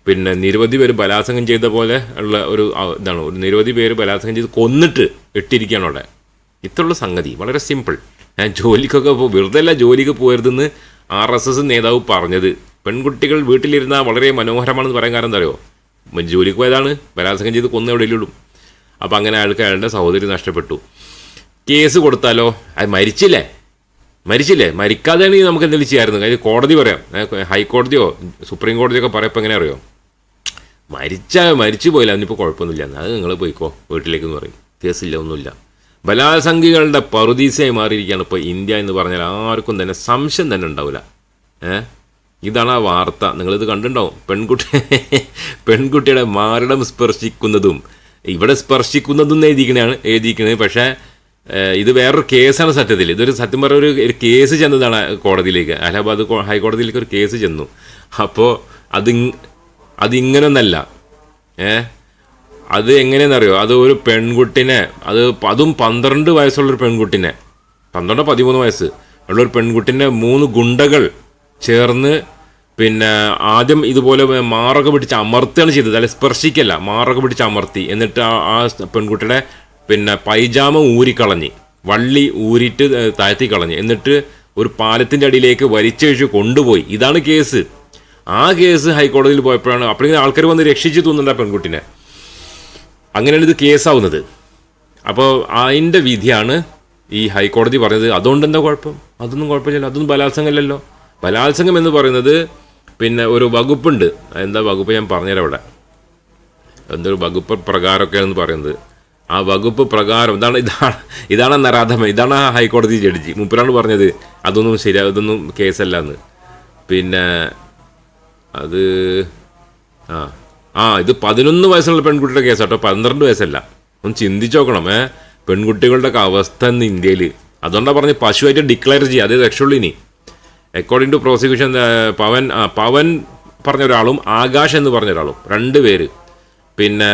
പിന്നെ നിരവധി പേര് ബലാത്സംഗം ചെയ്ത പോലെ ഉള്ള ഒരു ഇതാണ് ഒരു നിരവധി പേര് ബലാത്സംഗം ചെയ്ത് കൊന്നിട്ട് ഇട്ടിരിക്കുകയാണ് അവിടെ. ഇത്രയുള്ള സംഗതി വളരെ സിമ്പിൾ ഞാൻ ജോലിക്കൊക്കെ വെറുതെ അല്ല ജോലിക്ക് പോകരുതെന്ന് ആർ എസ് എസ് നേതാവ് പറഞ്ഞത് പെൺകുട്ടികൾ വീട്ടിലിരുന്നാൽ വളരെ മനോഹരമാണെന്ന് പറയാൻ കാരണം എന്താ അറിയോ ജോലിക്ക് പോയതാണ് ബലാത്സംഗം ചെയ്ത് കൊന്ന എവിടെയുള്ളൂ അപ്പം അങ്ങനെ അയാൾക്ക് അയാളുടെ സഹോദരി നഷ്ടപ്പെട്ടു. കേസ് കൊടുത്താലോ? അത് മരിച്ചില്ലേ? മരിച്ചില്ലേ? മരിക്കാതെയാണെങ്കിൽ നമുക്ക് എന്തെങ്കിലും ചെയ്യാമായിരുന്നു കാര്യം കോടതി പറയാം. ഹൈക്കോടതിയോ സുപ്രീം കോടതിയോ ഒക്കെ പറയപ്പോൾ എങ്ങനെ അറിയോ? മരിച്ചാൽ മരിച്ചു പോയില്ല അതിനിപ്പോൾ കുഴപ്പമൊന്നുമില്ല. അത് നിങ്ങൾ പോയിക്കോ വീട്ടിലേക്ക് എന്ന് പറയും. കേസില്ല ഒന്നുമില്ല. ബലാത്സംഗികളുടെ പറുദീസയായി മാറിയിരിക്കുകയാണ് ഇപ്പോൾ ഇന്ത്യ എന്ന് പറഞ്ഞാൽ ആർക്കും തന്നെ സംശയം തന്നെ ഉണ്ടാവില്ല. ഏഹ് ഇതാണ് ആ വാർത്ത. നിങ്ങളിത് കണ്ടിട്ടുണ്ടാവും. പെൺകുട്ടി പെൺകുട്ടിയുടെ മാരടം സ്പർശിക്കുന്നതും ഇവിടെ സ്പർശിക്കുന്നതും എഴുതിക്കണയാണ് എഴുതിയിരിക്കുന്നത് പക്ഷേ ഏഹ്, ഇത് വേറൊരു കേസാണ് സത്യത്തിൽ. ഇതൊരു സത്യം പറഞ്ഞ ഒരു കേസ് ചെന്നതാണ് കോടതിയിലേക്ക്. അലഹബാദ് ഹൈക്കോടതിയിലേക്ക് ഒരു കേസ് ചെന്നു. അപ്പോൾ അത് അതിങ്ങനൊന്നല്ല. ഏ? അത് എങ്ങനെയെന്നറിയോ? അത് ഒരു പെൺകുട്ടിനെ അത് അതും പന്ത്രണ്ട് വയസ്സുള്ളൊരു പെൺകുട്ടിനെ പന്ത്രണ്ടോ പതിമൂന്ന് വയസ്സ് ഉള്ള ഒരു പെൺകുട്ടിനെ മൂന്ന് ഗുണ്ടകൾ ചേർന്ന് പിന്നെ ആദ്യം ഇതുപോലെ മാറൊക്കെ പിടിച്ച് അമർത്തുകയാണ് ചെയ്തത്. അല്ലെ സ്പർശിക്കല്ല മാറൊക്കെ പിടിച്ച് അമർത്തി. എന്നിട്ട് ആ പെൺകുട്ടിയുടെ പിന്നെ പൈജാമ ഊരിക്കളഞ്ഞ് വള്ളി ഊരിട്ട് താഴ്ത്തി കളഞ്ഞ്. എന്നിട്ട് ഒരു പാലത്തിന്റെ അടിയിലേക്ക് വലിച്ചഴിച്ച് കൊണ്ടുപോയി. ഇതാണ് കേസ്. ആ കേസ് ഹൈക്കോടതിയിൽ പോയപ്പോഴാണ് അപ്പോഴെങ്കിലും ആൾക്കാർ വന്ന് രക്ഷിച്ചു തോന്നുന്നുണ്ട് ആ പെൺകുട്ടിനെ. അങ്ങനെയാണ് ഇത് കേസാവുന്നത്. അപ്പോൾ അതിന്റെ വിധിയാണ് ഈ ഹൈക്കോടതി പറഞ്ഞത്. അതുകൊണ്ട് എന്താ കുഴപ്പം? അതൊന്നും കുഴപ്പമില്ലല്ലോ. അതൊന്നും ബലാത്സംഗമല്ലല്ലോ. ബലാത്സംഗം എന്ന് പറയുന്നത് പിന്നെ ഒരു വകുപ്പുണ്ട്. എന്താ വകുപ്പ്? ഞാൻ പറഞ്ഞുതരാം അവിടെ. എന്തൊരു വകുപ്പ് പ്രകാരമൊക്കെയാണെന്ന് പറയുന്നത്. ആ വകുപ്പ് പ്രകാരം ഇതാണ് ഇതാണ് ഇതാണ് നരാധമ ഇതാണ് ആ ഹൈക്കോടതി ജഡ്ജി. മുപ്പരാണ് പറഞ്ഞത്. അതൊന്നും ശരിയാ ഇതൊന്നും കേസല്ല എന്ന്. പിന്നെ അത് ആ. ആ ഇത് പതിനൊന്ന് വയസ്സുള്ള പെൺകുട്ടിയുടെ കേസാട്ടോ പന്ത്രണ്ട് വയസ്സല്ല. ഒന്ന് ചിന്തിച്ചു നോക്കണം ഏ? പെൺകുട്ടികളുടെ അവസ്ഥ ഇന്ന് ഇന്ത്യയിൽ അതുകൊണ്ടാണ് പറഞ്ഞ് പശുവായിട്ട് ഡിക്ലെയർ ചെയ്യുക അതേ രക്ഷയുള്ളൂ ഇനി. According to prosecution Pavan Pavan പറഞ്ഞ ഒരാളും ആകാശ് എന്ന് പറഞ്ഞ ഒരാളും രണ്ട് പേര്. പിന്നെ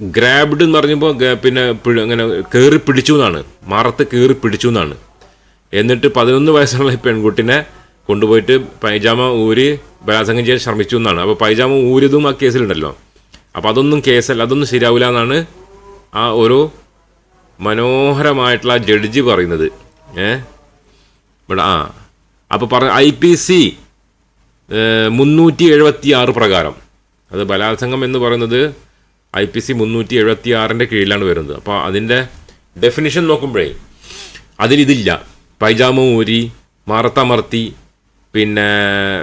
ഗ്രാബ്ഡ് എന്ന് പറയുമ്പോൾ പിന്നെ അങ്ങനെ കയറി പിടിച്ചു എന്നാണ്. മറത്ത് കയറി പിടിച്ചു എന്നാണ്. എന്നിട്ട് പതിനൊന്ന് വയസ്സുള്ള പെൺകുട്ടിനെ കൊണ്ടുപോയിട്ട് പൈജാമ ഊരി ബലാത്സംഗം ചെയ്യാൻ ശ്രമിച്ചു എന്നാണ്. അപ്പോൾ പൈജാമ ഊരിയതും ആ കേസിലുണ്ടല്ലോ. അപ്പോൾ അതൊന്നും കേസല്ല അതൊന്നും ശരിയാവില്ല എന്നാണ് ആ ഒരു മനോഹരമായിട്ടുള്ള ജഡ്ജി പറയുന്നത്. ഏ? ഇവിടെ ആ. അപ്പോൾ പറഞ്ഞ ഐ പി സി മുന്നൂറ്റി എഴുപത്തി ആറ് പ്രകാരം. അത് ബലാത്സംഗം എന്ന് പറയുന്നത് ഐ പി സി മുന്നൂറ്റി എഴുപത്തി ആറിന്റെ കീഴിലാണ് വരുന്നത്. അപ്പോൾ അതിന്റെ ഡെഫിനിഷൻ നോക്കുമ്പോഴേ അതിലിതില്ല. പൈജാമ ഊരി മാറത്തമർത്തി പിന്നെ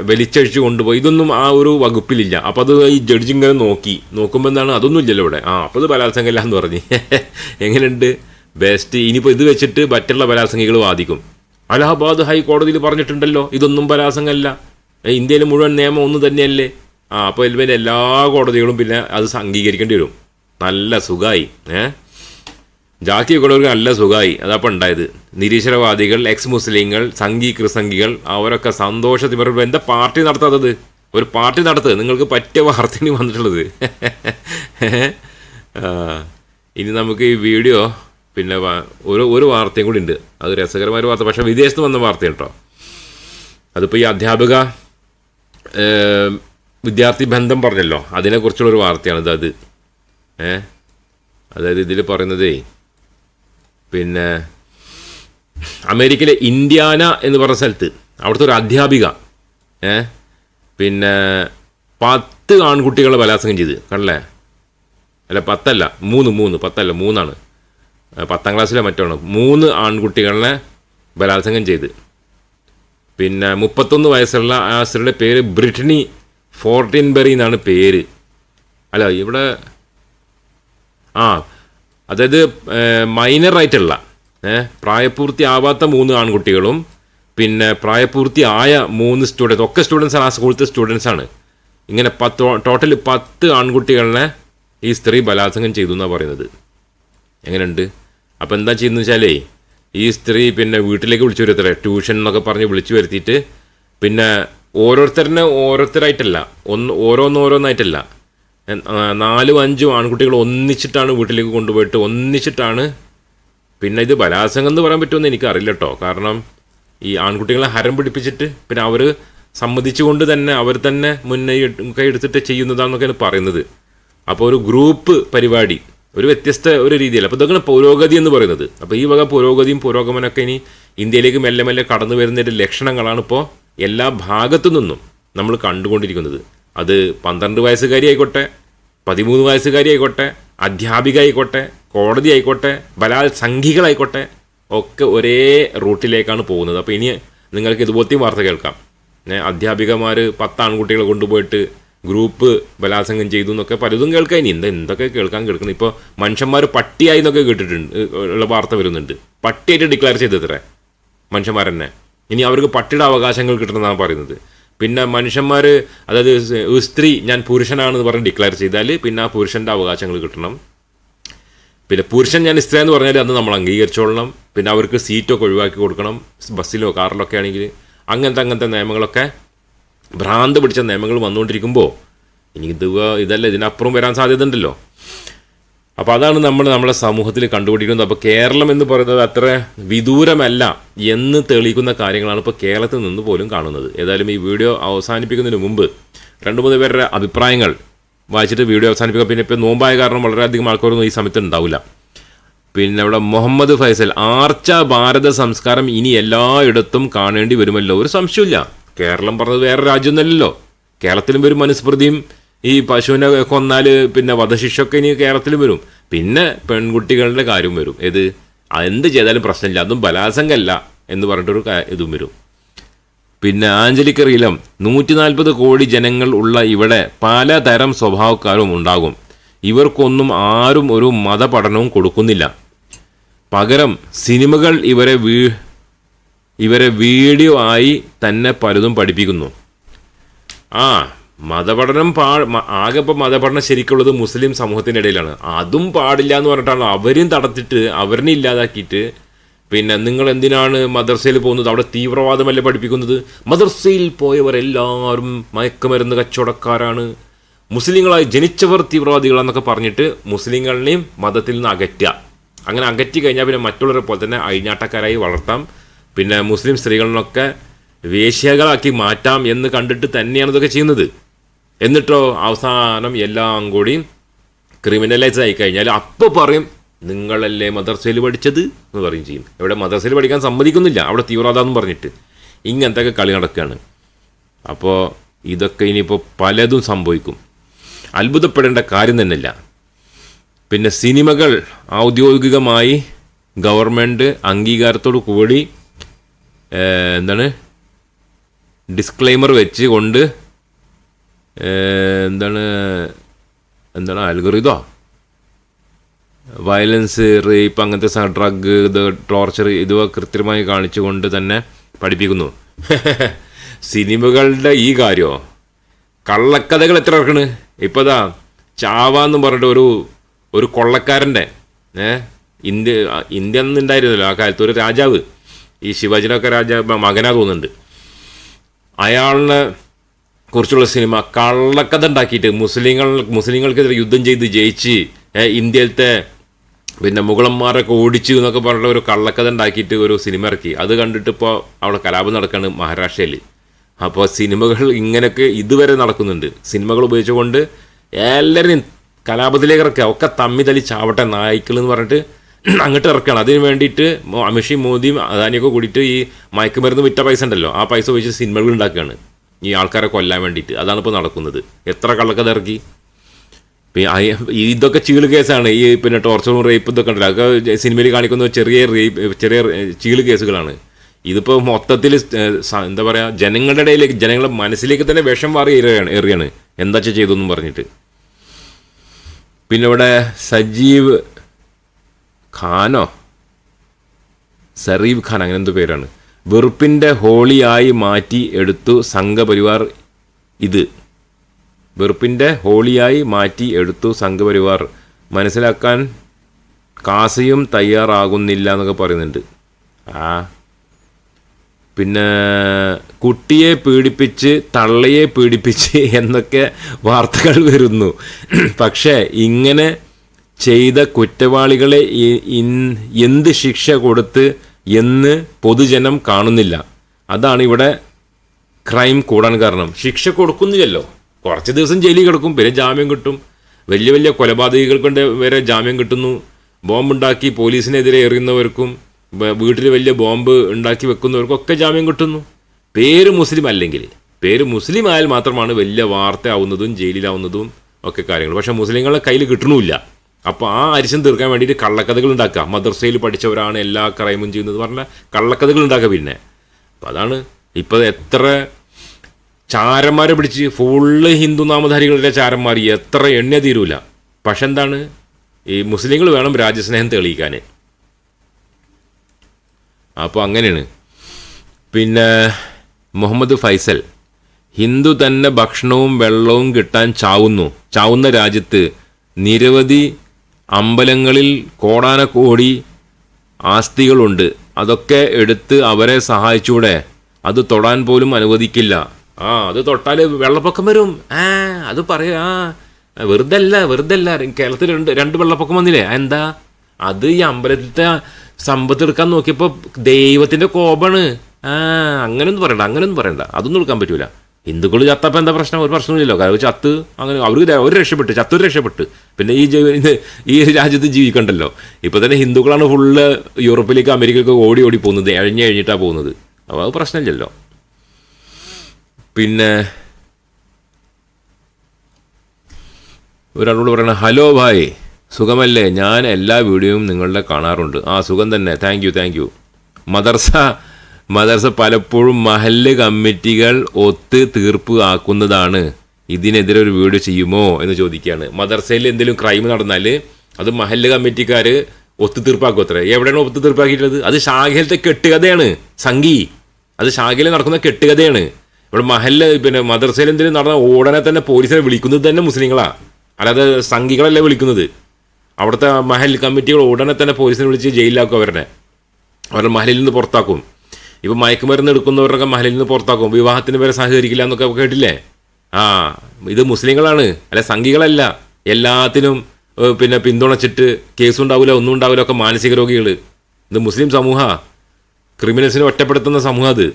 വലിച്ചഴിച്ച് കൊണ്ടുപോയി. ഇതൊന്നും ആ ഒരു വകുപ്പിലില്ല. അപ്പോൾ അത് ഈ ജഡ്ജി ഇങ്ങനെ നോക്കി. നോക്കുമ്പോൾ എന്താണ്? അതൊന്നും ഇല്ലല്ലോ ഇവിടെ. ആ അപ്പോൾ ഇത് ബലാത്സംഗമില്ല എന്ന് പറഞ്ഞ്. എങ്ങനെയുണ്ട്? ബെസ്റ്റ് ഇനിയിപ്പോൾ ഇത് വെച്ചിട്ട് മറ്റുള്ള ബലാത്സംഗികൾ വാദിക്കും. അലഹബാദ് ഹൈക്കോടതിയിൽ പറഞ്ഞിട്ടുണ്ടല്ലോ ഇതൊന്നും ബലാത്സംഗമല്ല. ഇന്ത്യയിൽ മുഴുവൻ നിയമം ഒന്ന് തന്നെയല്ലേ? ആ അപ്പോൾ ഇതിൽ എല്ലാ കോടതികളും പിന്നെ അത് അംഗീകരിക്കേണ്ടി വരും. നല്ല സുഖമായി ഏഹ് ജാക്കിയൊക്കെ ഉള്ളവർക്ക് നല്ല സുഖമായി അതപ്പം ഉണ്ടായത്. നിരീശ്വരവാദികൾ എക്സ് മുസ്ലിങ്ങൾ സംഘി ക്രിസംഗികൾ അവരൊക്കെ സന്തോഷത്തിൽ പറയുമ്പോൾ എന്താ പാർട്ടി നടത്താത്തത്? ഒരു പാർട്ടി നടത്തുക നിങ്ങൾക്ക് പറ്റിയ വാർത്തയാണ് വന്നിട്ടുള്ളത്. ഇനി നമുക്ക് ഈ വീഡിയോ പിന്നെ ഒരു ഒരു വാർത്തയും കൂടി ഉണ്ട്. അത് രസകരമായ ഒരു വാർത്ത. പക്ഷേ വിദേശത്ത് വന്ന വാർത്ത കേട്ടോ അതിപ്പോൾ ഈ അധ്യാപിക വിദ്യാർത്ഥി ബന്ധം പറഞ്ഞല്ലോ. അതിനെക്കുറിച്ചുള്ളൊരു വാർത്തയാണ് ഇത് അത് അതായത് ഇതിൽ പറയുന്നതേ പിന്നെ അമേരിക്കയിലെ ഇന്ത്യാന എന്ന് പറഞ്ഞ സ്ഥലത്ത് അവിടുത്തെ ഒരു അധ്യാപിക ഏ? പിന്നെ പത്ത് ആൺകുട്ടികളെ ബലാത്സംഗം ചെയ്ത് കണ്ടല്ലേ? അല്ല പത്തല്ല മൂന്ന് മൂന്ന് പത്തല്ല മൂന്നാണ്. പത്താം ക്ലാസ്സിലെ മറ്റാണ് മൂന്ന് ആൺകുട്ടികളെ ബലാത്സംഗം ചെയ്ത്. പിന്നെ മുപ്പത്തൊന്ന് വയസ്സുള്ള ആ സ്ത്രീയുടെ പേര് ബ്രിട്ടനി ഫോർട്ടിൻബെറി എന്നാണ് പേര്. അല്ല ഇവിടെ ആ അതായത് മൈനർ ആയിട്ടുള്ള ഏ, പ്രായപൂർത്തി ആവാത്ത മൂന്ന് ആൺകുട്ടികളും പിന്നെ പ്രായപൂർത്തി ആയ മൂന്ന് സ്റ്റുഡൻസ് ഒക്കെ സ്റ്റുഡൻസ് ആണ് ആ സ്കൂളിലത്തെ സ്റ്റുഡൻസ് ആണ്. ഇങ്ങനെ പത്ത് ടോട്ടൽ പത്ത് ആൺകുട്ടികളെ ഈ സ്ത്രീ ബലാത്സംഗം ചെയ്തു എന്നാണ് പറയുന്നത്. എങ്ങനെയുണ്ട്? അപ്പോൾ എന്താ ചെയ്യുന്നത് വെച്ചാലേ ഈ സ്ത്രീ പിന്നെ വീട്ടിലേക്ക് വിളിച്ചു വരുത്തരെ ട്യൂഷൻ എന്നൊക്കെ പറഞ്ഞ് വിളിച്ചു വരുത്തിയിട്ട് പിന്നെ ഓരോരുത്തരിനെ ഓരോരുത്തരായിട്ടല്ല ഒന്ന് ഓരോന്നോരോന്നായിട്ടല്ല നാലും അഞ്ചും ആൺകുട്ടികൾ ഒന്നിച്ചിട്ടാണ് വീട്ടിലേക്ക് കൊണ്ടുപോയിട്ട് ഒന്നിച്ചിട്ടാണ് പിന്നെ ഇത് ബലാത്സംഗം എന്ന് പറയാൻ പറ്റുമെന്ന് എനിക്കറിയില്ല കേട്ടോ കാരണം ഈ ആൺകുട്ടികളെ ഹരം പിടിപ്പിച്ചിട്ട് പിന്നെ അവർ സമ്മതിച്ചുകൊണ്ട് തന്നെ അവർ തന്നെ മുന്നേ കൈ ചെയ്യുന്നതാണെന്നൊക്കെയാണ് പറയുന്നത്. അപ്പോൾ ഒരു ഗ്രൂപ്പ് പരിപാടി ഒരു വ്യത്യസ്ത ഒരു രീതിയിൽ അപ്പോൾ ഇതൊക്കെയാണ് പുരോഗതി എന്ന് പറയുന്നത്. അപ്പോൾ ഈ വക പുരോഗതിയും പുരോഗമനമൊക്കെ ഇനി ഇന്ത്യയിലേക്ക് മെല്ലെ മെല്ലെ കടന്നു വരുന്നതിന്റെ ലക്ഷണങ്ങളാണ് ഇപ്പോൾ എല്ലാ ഭാഗത്തു നിന്നും നമ്മൾ കണ്ടുകൊണ്ടിരിക്കുന്നത്. അത് പന്ത്രണ്ട് വയസ്സുകാരി ആയിക്കോട്ടെ പതിമൂന്ന് വയസ്സുകാരി ആയിക്കോട്ടെ അധ്യാപിക ആയിക്കോട്ടെ കോടതി ആയിക്കോട്ടെ ബലാത്സംഘികളായിക്കോട്ടെ ഒക്കെ ഒരേ റൂട്ടിലേക്കാണ് പോകുന്നത്. അപ്പോൾ ഇനി നിങ്ങൾക്ക് ഇതുപോലത്തെയും വാർത്ത കേൾക്കാം. അധ്യാപികമാർ പത്ത് ആൺകുട്ടികളെ കൊണ്ടുപോയിട്ട് ഗ്രൂപ്പ് ബലാത്സംഗം ചെയ്തു എന്നൊക്കെ പലതും കേൾക്കാൻ ഇനി എന്താ എന്തൊക്കെ കേൾക്കാൻ കേൾക്കണം. ഇപ്പോൾ മനുഷ്യന്മാർ പട്ടിയായി എന്നൊക്കെ കേട്ടിട്ടുണ്ട് ഉള്ള വാർത്ത വരുന്നുണ്ട്. പട്ടിയായിട്ട് ഡിക്ലെയർ ചെയ്തത്രേ മനുഷ്യന്മാരെന്നെ. ഇനി അവർക്ക് പട്ടിയുടെ അവകാശങ്ങൾ കിട്ടണമെന്നാണ് പറയുന്നത്. പിന്നെ മനുഷ്യന്മാർ അതായത് സ്ത്രീ ഞാൻ പുരുഷനാണെന്ന് പറഞ്ഞ് ഡിക്ലെയർ ചെയ്താൽ പിന്നെ ആ പുരുഷന്റെ അവകാശങ്ങൾ കിട്ടണം. പിന്നെ പുരുഷൻ ഞാൻ സ്ത്രീ എന്ന് പറഞ്ഞാൽ അന്ന് നമ്മൾ അംഗീകരിച്ചോളണം. പിന്നെ അവർക്ക് സീറ്റൊക്കെ ഒഴിവാക്കി കൊടുക്കണം. ബസ്സിലോ കാറിലോ ഒക്കെ ആണെങ്കിൽ അങ്ങനത്തെ അങ്ങനത്തെ നിയമങ്ങളൊക്കെ ഭ്രാന്ത് പിടിച്ച നിയമങ്ങൾ വന്നുകൊണ്ടിരിക്കുമ്പോൾ ഇനി ഇത് ഇതല്ല ഇതിനപ്പുറം വരാൻ സാധ്യത ഉണ്ടല്ലോ അപ്പോൾ അതാണ് നമ്മൾ നമ്മുടെ സമൂഹത്തിൽ കണ്ടുപിടിക്കുന്നത്. അപ്പോൾ കേരളം എന്ന് പറയുന്നത് അത്ര വിദൂരമല്ല എന്ന് തെളിയിക്കുന്ന കാര്യങ്ങളാണ് ഇപ്പോൾ കേരളത്തിൽ നിന്ന് പോലും കാണുന്നത്. ഏതായാലും ഈ വീഡിയോ അവസാനിപ്പിക്കുന്നതിന് മുമ്പ് രണ്ട് മൂന്ന് പേരുടെ അഭിപ്രായങ്ങൾ വായിച്ചിട്ട് വീഡിയോ അവസാനിപ്പിക്കുക പിന്നെ ഇപ്പോൾ നോമ്പായ കാരണം വളരെയധികം ആൾക്കാരൊന്നും ഈ സമയത്ത് ഉണ്ടാവില്ല. പിന്നെ അവിടെ മുഹമ്മദ് ഫൈസൽ ആർച്ച ഭാരത സംസ്കാരം ഇനി എല്ലായിടത്തും കാണേണ്ടി വരുമല്ലോ. ഒരു സംശയമില്ല കേരളം പറഞ്ഞത് വേറെ രാജ്യമൊന്നുമല്ലല്ലോ. കേരളത്തിലും ഒരു മനുസ്മൃതിയും ഈ പശുവിനെ കൊന്നാൽ പിന്നെ വധശിക്ഷൊക്കെ ഇനി കേരളത്തിലും വരും. പിന്നെ പെൺകുട്ടികളുടെ കാര്യം വരും. ഏത്? എന്ത് ചെയ്താലും പ്രശ്നമില്ല. അതും ബലാസംഗമല്ല എന്ന് പറഞ്ഞിട്ടൊരു ഇതും വരും. പിന്നെ ആഞ്ചലിക് റീലം നൂറ്റി നാൽപ്പത് കോടി ജനങ്ങൾ ഉള്ള ഇവിടെ പലതരം സ്വഭാവക്കാരും ഉണ്ടാകും. ഇവർക്കൊന്നും ആരും ഒരു മതപഠനവും കൊടുക്കുന്നില്ല. പകരം സിനിമകൾ ഇവരെ വീ ഇവരെ വീഡിയോ ആയി തന്നെ പലതും പഠിപ്പിക്കുന്നു. ആ മതപഠനം പാ ആകെ ഇപ്പം മതപഠനം ശരിക്കുള്ളത് മുസ്ലിം സമൂഹത്തിന്റെ ഇടയിലാണ്. അതും പാടില്ല എന്ന് പറഞ്ഞിട്ടാണ് അവരും തടത്തിട്ട് അവരിനെ ഇല്ലാതാക്കിയിട്ട് പിന്നെ നിങ്ങൾ എന്തിനാണ് മദർസയിൽ പോകുന്നത്? അവിടെ തീവ്രവാദമല്ലേ പഠിപ്പിക്കുന്നത്? മദർസയിൽ പോയവരെല്ലാവരും മയക്കുമരുന്ന് കച്ചവടക്കാരാണ്. മുസ്ലിങ്ങളായി ജനിച്ചവർ തീവ്രവാദികളാന്നൊക്കെ പറഞ്ഞിട്ട് മുസ്ലിങ്ങളെയും മതത്തിൽ നിന്ന് അകറ്റുക. അങ്ങനെ അകറ്റി കഴിഞ്ഞാൽ പിന്നെ മറ്റുള്ളവരെ പോലെ തന്നെ അഴിഞ്ഞാട്ടക്കാരായി വളർത്താം. പിന്നെ മുസ്ലിം സ്ത്രീകളിനൊക്കെ വേശ്യകളാക്കി മാറ്റാം എന്ന് കണ്ടിട്ട് തന്നെയാണ് ഇതൊക്കെ ചെയ്യുന്നത്. എന്നിട്ടോ അവസാനം എല്ലാം കൂടി ക്രിമിനലൈസ് ആയി കഴിഞ്ഞാൽ അപ്പോൾ പറയും നിങ്ങളല്ലേ മദർസയിൽ പഠിച്ചത്? എന്ന് പറയും ചെയ്യും. ഇവിടെ മദർസയിൽ പഠിക്കാൻ സമ്മതിക്കുന്നില്ല. അവിടെ തീവ്രവാദം എന്ന് പറഞ്ഞിട്ട്. ഇങ്ങനത്തെ കളി നടക്കുകയാണ് അപ്പോൾ ഇതൊക്കെ ഇനിയിപ്പോൾ പലതും സംഭവിക്കും. അത്ഭുതപ്പെടേണ്ട കാര്യം തന്നെയല്ല. പിന്നെ സിനിമകൾ ഔദ്യോഗികമായി ഗവൺമെന്റ് അംഗീകാരത്തോടു കൂടി എന്താണ് ഡിസ്ക്ലെയിമർ വെച്ച് കൊണ്ട് എന്താണ് എന്താണ് അൽഗറിതോ വയലൻസ് റേപ്പ് അങ്ങനത്തെ ഡ്രഗ് ഇത് ടോർച്ചർ ഇതുവ കൃത്യമായി കാണിച്ചുകൊണ്ട് തന്നെ പഠിപ്പിക്കുന്നു. സിനിമകളുടെ ഈ കാര്യമോ കള്ളക്കഥകൾ എത്ര ഇറക്കണ് ഇപ്പതാ ചാവാന്ന് പറഞ്ഞിട്ട് ഒരു ഒരു കൊള്ളക്കാരന്റെ ഏഹ് ഇന്ത്യ ഇന്ത്യ എന്നുണ്ടായിരുന്നല്ലോ ആ കാലത്ത് ഒരു രാജാവ്. ഈ ശിവാജിനൊക്കെ രാജാവ് മകനാ തോന്നുന്നുണ്ട്. അയാളിനെ കുറിച്ചുള്ള സിനിമ കള്ളക്കഥ ഉണ്ടാക്കിയിട്ട് മുസ്ലിങ്ങൾ മുസ്ലിങ്ങൾക്കെതിരെ യുദ്ധം ചെയ്ത് ജയിച്ച് ഇന്ത്യയിലത്തെ പിന്നെ മുഗളന്മാരൊക്കെ ഓടിച്ചു എന്നൊക്കെ പറഞ്ഞിട്ട് ഒരു കള്ളക്കഥ ഉണ്ടാക്കിയിട്ട് ഒരു സിനിമ ഇറക്കി. അത് കണ്ടിട്ട് ഇപ്പോൾ അവിടെ കലാപം നടക്കുകയാണ് മഹാരാഷ്ട്രയിൽ അപ്പോൾ സിനിമകൾ ഇങ്ങനെയൊക്കെ ഇതുവരെ നടക്കുന്നുണ്ട്. സിനിമകൾ ഉപയോഗിച്ചുകൊണ്ട് എല്ലാവരെയും കലാപത്തിലേക്ക് ഇറക്കുക. ഒക്കെ തമ്മി തല്ലി ചാവട്ടെ നായ്ക്കൾ എന്ന് പറഞ്ഞിട്ട് അങ്ങോട്ട് ഇറക്കുകയാണ്. അതിന് വേണ്ടിയിട്ട് അമിഷി മോദിയും അദാനിയൊക്കെ കൂടിയിട്ട് ഈ മയക്കുമരുന്ന് വിറ്റ പൈസ ഉണ്ടല്ലോ. ആ പൈസ ഉപയോഗിച്ച് സിനിമകൾ ഉണ്ടാക്കുകയാണ്. ഈ ആൾക്കാരെ കൊല്ലാൻ വേണ്ടിയിട്ട്. അതാണ് ഇപ്പോൾ നടക്കുന്നത്. എത്ര കള്ളക്കഥ ഇറക്കി? ഇതൊക്കെ ചീൾ കേസാണ്. ഈ പിന്നെ ടോർച്ചറും റേപ്പ് ഇതൊക്കെ ഉണ്ടല്ലോ. അതൊക്കെ സിനിമയിൽ കാണിക്കുന്ന ചെറിയ റേപ്പ് ചെറിയ ചീൾ കേസുകളാണ്. ഇതിപ്പോൾ മൊത്തത്തിൽ എന്താ പറയുക ജനങ്ങളുടെ ഇടയിലേക്ക് ജനങ്ങളുടെ മനസ്സിലേക്ക് തന്നെ വിഷം മാറി എറിയാണ് എറിയാണ്. എന്താ ചെയ്തെന്നും പറഞ്ഞിട്ട്. പിന്നെ ഇവിടെ സജീവ് ഖാനോ? സറീവ് ഖാൻ അങ്ങനെ എന്തോ പേരാണ്. വെറുപ്പിന്റെ ഹോളിയായി മാറ്റി എടുത്തു സംഘപരിവാർ ഇത്. വെറുപ്പിന്റെ ഹോളിയായി മാറ്റി എടുത്തു സംഘപരിവാർ. മനസ്സിലാക്കാൻ കാസയും തയ്യാറാകുന്നില്ല എന്നൊക്കെ പറയുന്നുണ്ട്. ആ. പിന്നെ കുട്ടിയെ പീഡിപ്പിച്ച് തള്ളയെ പീഡിപ്പിച്ച് എന്നൊക്കെ വാർത്തകൾ വരുന്നു. പക്ഷേ ഇങ്ങനെ ചെയ്ത കുറ്റവാളികളെ എന്ത് ശിക്ഷ കൊടുത്ത് എന്ന് പൊതുജനം കാണുന്നില്ല. അതാണ് ഇവിടെ ക്രൈം കൂടാൻ കാരണം. ശിക്ഷ കൊടുക്കുന്നില്ലല്ലോ. കുറച്ച് ദിവസം ജയിലിൽ കിടക്കും പിന്നെ ജാമ്യം കിട്ടും. വലിയ വലിയ കൊലപാതകികൾ കൊണ്ട് വരെ ജാമ്യം കിട്ടുന്നു. ബോംബുണ്ടാക്കി പോലീസിനെതിരെ എറിയുന്നവർക്കും വീട്ടിൽ വലിയ ബോംബ് ഉണ്ടാക്കി വെക്കുന്നവർക്കും ഒക്കെ ജാമ്യം കിട്ടുന്നു. പേര് മുസ്ലിം അല്ലെങ്കിൽ പേര് മുസ്ലിം ആയാൽ മാത്രമാണ് വലിയ വാർത്ത ആവുന്നതും ജയിലിലാവുന്നതും ഒക്കെ കാര്യങ്ങൾ. പക്ഷേ മുസ്ലിങ്ങളെ കയ്യിൽ കിട്ടണമില്ല. അപ്പോൾ ആ അരിശം തീർക്കാൻ വേണ്ടിയിട്ട് കള്ളക്കഥകൾ ഉണ്ടാക്കുക. മദ്രസയിൽ പഠിച്ചവരാണ് എല്ലാ ക്രൈമും ചെയ്യുന്നത് പറഞ്ഞാൽ കള്ളക്കഥകൾ ഉണ്ടാക്കുക പിന്നെ. അപ്പോൾ അതാണ് ഇപ്പോൾ എത്ര ചാരന്മാരെ പിടിച്ച് ഫുള്ള് ഹിന്ദു നാമധാരികളുടെ ചാരന്മാർ എത്ര എണ്ണ തീരൂല. പക്ഷെ എന്താണ്? ഈ മുസ്ലിങ്ങൾ വേണം രാജ്യസ്നേഹം തെളിയിക്കാൻ അപ്പോൾ അങ്ങനെയാണ്. പിന്നെ മുഹമ്മദ് ഫൈസൽ ഹിന്ദു തന്നെ ഭക്ഷണവും വെള്ളവും കിട്ടാൻ ചാവുന്നു. ചാവുന്ന രാജ്യത്ത് നിരവധി അമ്പലങ്ങളിൽ കോടാനക്കോടി ആസ്തികളുണ്ട്. അതൊക്കെ എടുത്ത് അവരെ സഹായിച്ചൂടെ? അത് തൊടാൻ പോലും അനുവദിക്കില്ല. ആ അത് തൊട്ടാൽ വെള്ളപ്പൊക്കം വരും. ആ അത് പറയാ. വെറുതെ അല്ല വെറുതെ അല്ല കേരളത്തിൽ രണ്ട് രണ്ട് വെള്ളപ്പൊക്കം വന്നില്ലേ? എന്താ? അത് ഈ അമ്പലത്തിലത്തെ സമ്പത്ത് എടുക്കാൻ നോക്കിയപ്പോൾ ദൈവത്തിന്റെ കോപാണ് ആ അങ്ങനെയൊന്നും പറയണ്ട അങ്ങനെയൊന്നും പറയണ്ട. അതൊന്നും എടുക്കാൻ പറ്റൂല. ഹിന്ദുക്കൾ ചത്തപ്പോൾ എന്താ പ്രശ്നം? ഒരു പ്രശ്നമില്ലല്ലോ കാരണം ചത്ത് അങ്ങനെ അവർ അവർ രക്ഷപ്പെട്ട്. ചത്തൊരു രക്ഷപ്പെട്ട്. പിന്നെ ഈ ഈ രാജ്യത്ത് ജീവിക്കണ്ടല്ലോ. ഇപ്പൊ തന്നെ ഹിന്ദുക്കളാണ് ഫുള്ള് യൂറോപ്പിലേക്ക് അമേരിക്കയിലേക്ക് ഓടി ഓടി പോകുന്നത്. എഴഞ്ഞ് കഴിഞ്ഞിട്ടാണ് പോകുന്നത്. അപ്പോൾ അത് പ്രശ്നമില്ലല്ലോ. പിന്നെ ഒരാളോട് പറയണ ഹലോ ഭായ് സുഖമല്ലേ? ഞാൻ എല്ലാ വീഡിയോയും നിങ്ങളുടെ കാണാറുണ്ട്. ആ സുഖം തന്നെ. താങ്ക് യു താങ്ക് യു മദർസ മദർസ പലപ്പോഴും മഹല്ല് കമ്മിറ്റികൾ ഒത്ത് തീർപ്പ് ആക്കുന്നതാണ്. ഇതിനെതിരെ ഒരു വീഡിയോ ചെയ്യുമോ എന്ന് ചോദിക്കുകയാണ്. മദർസയിൽ എന്തെങ്കിലും ക്രൈം നടന്നാൽ അത് മഹല്ല് കമ്മിറ്റിക്കാർ ഒത്തു തീർപ്പാക്കും അത്ര. എവിടെയാണ് ഒത്തു തീർപ്പാക്കിയിട്ടുള്ളത്? അത് ഷാഖയിലത്തെ കെട്ടുകഥയാണ്. സംഗി അത് ഷാഖയിൽ നടക്കുന്ന കെട്ടുകഥയാണ്. ഇവിടെ മഹല്ല് പിന്നെ മദർസയിൽ എന്തെങ്കിലും നടന്ന ഉടനെ തന്നെ പോലീസിനെ വിളിക്കുന്നത് തന്നെ മുസ്ലിങ്ങളാണ് അല്ലാതെ സംഘികളല്ലേ വിളിക്കുന്നത്. അവിടുത്തെ മഹൽ കമ്മിറ്റികൾ ഉടനെ തന്നെ പോലീസിനെ വിളിച്ച് ജയിലിലാക്കും അവരുടെ അവരുടെ മഹലിൽ നിന്ന് പുറത്താക്കും. ഇപ്പം മയക്കുമരുന്ന് എടുക്കുന്നവരൊക്കെ മഹലിൽ നിന്ന് പുറത്താക്കും. വിവാഹത്തിന് വരെ സഹകരിക്കില്ല എന്നൊക്കെ കേട്ടില്ലേ? ആ ഇത് മുസ്ലിങ്ങളാണ്. അല്ലെ സംഘികളല്ല. എല്ലാത്തിനും പിന്നെ പിന്തുണച്ചിട്ട് കേസും ഉണ്ടാവില്ല ഒന്നും ഉണ്ടാവില്ല ഒക്കെ മാനസിക രോഗികൾ ഇത് മുസ്ലിം സമൂഹ. ക്രിമിനൽസിനെ ഒറ്റപ്പെടുത്തുന്ന സമൂഹം അത്.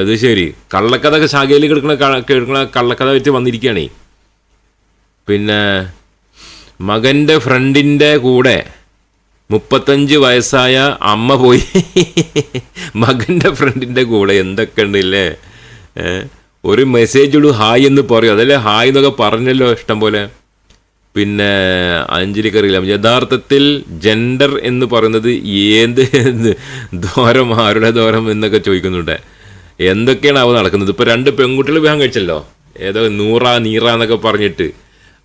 അത് ശരി. കള്ളക്കഥ ശാഖയിൽ കിടക്കുന്ന ക- കേൾക്കുന്ന കള്ളക്കഥ വെച്ച് വന്നിരിക്കുകയാണേ. പിന്നെ മകന്റെ ഫ്രണ്ടിന്റെ കൂടെ മുപ്പത്തഞ്ച് വയസ്സായ അമ്മ പോയി. മകന്റെ ഫ്രണ്ടിന്റെ കൂടെ എന്തൊക്കെ ഉണ്ടല്ലേ ഒരു മെസ്സേജ് ഇടൂ ഹായ് എന്ന് പറയും. അതല്ലേ ഹായ് എന്നൊക്കെ പറഞ്ഞല്ലോ ഇഷ്ടം പോലെ. പിന്നെ അഞ്ജലിക്കറിയില്ല യഥാർത്ഥത്തിൽ ജെൻഡർ എന്ന് പറയുന്നത് ഏത് ദോരം ആരുടെ ദോരം എന്നൊക്കെ ചോദിക്കുന്നുണ്ട്. എന്തൊക്കെയാണ് അവ നടക്കുന്നത്? ഇപ്പോൾ രണ്ട് പെൺകുട്ടികൾ വിവാഹം കഴിച്ചല്ലോ. ഏതോ നൂറ നീറ എന്നൊക്കെ പറഞ്ഞിട്ട്.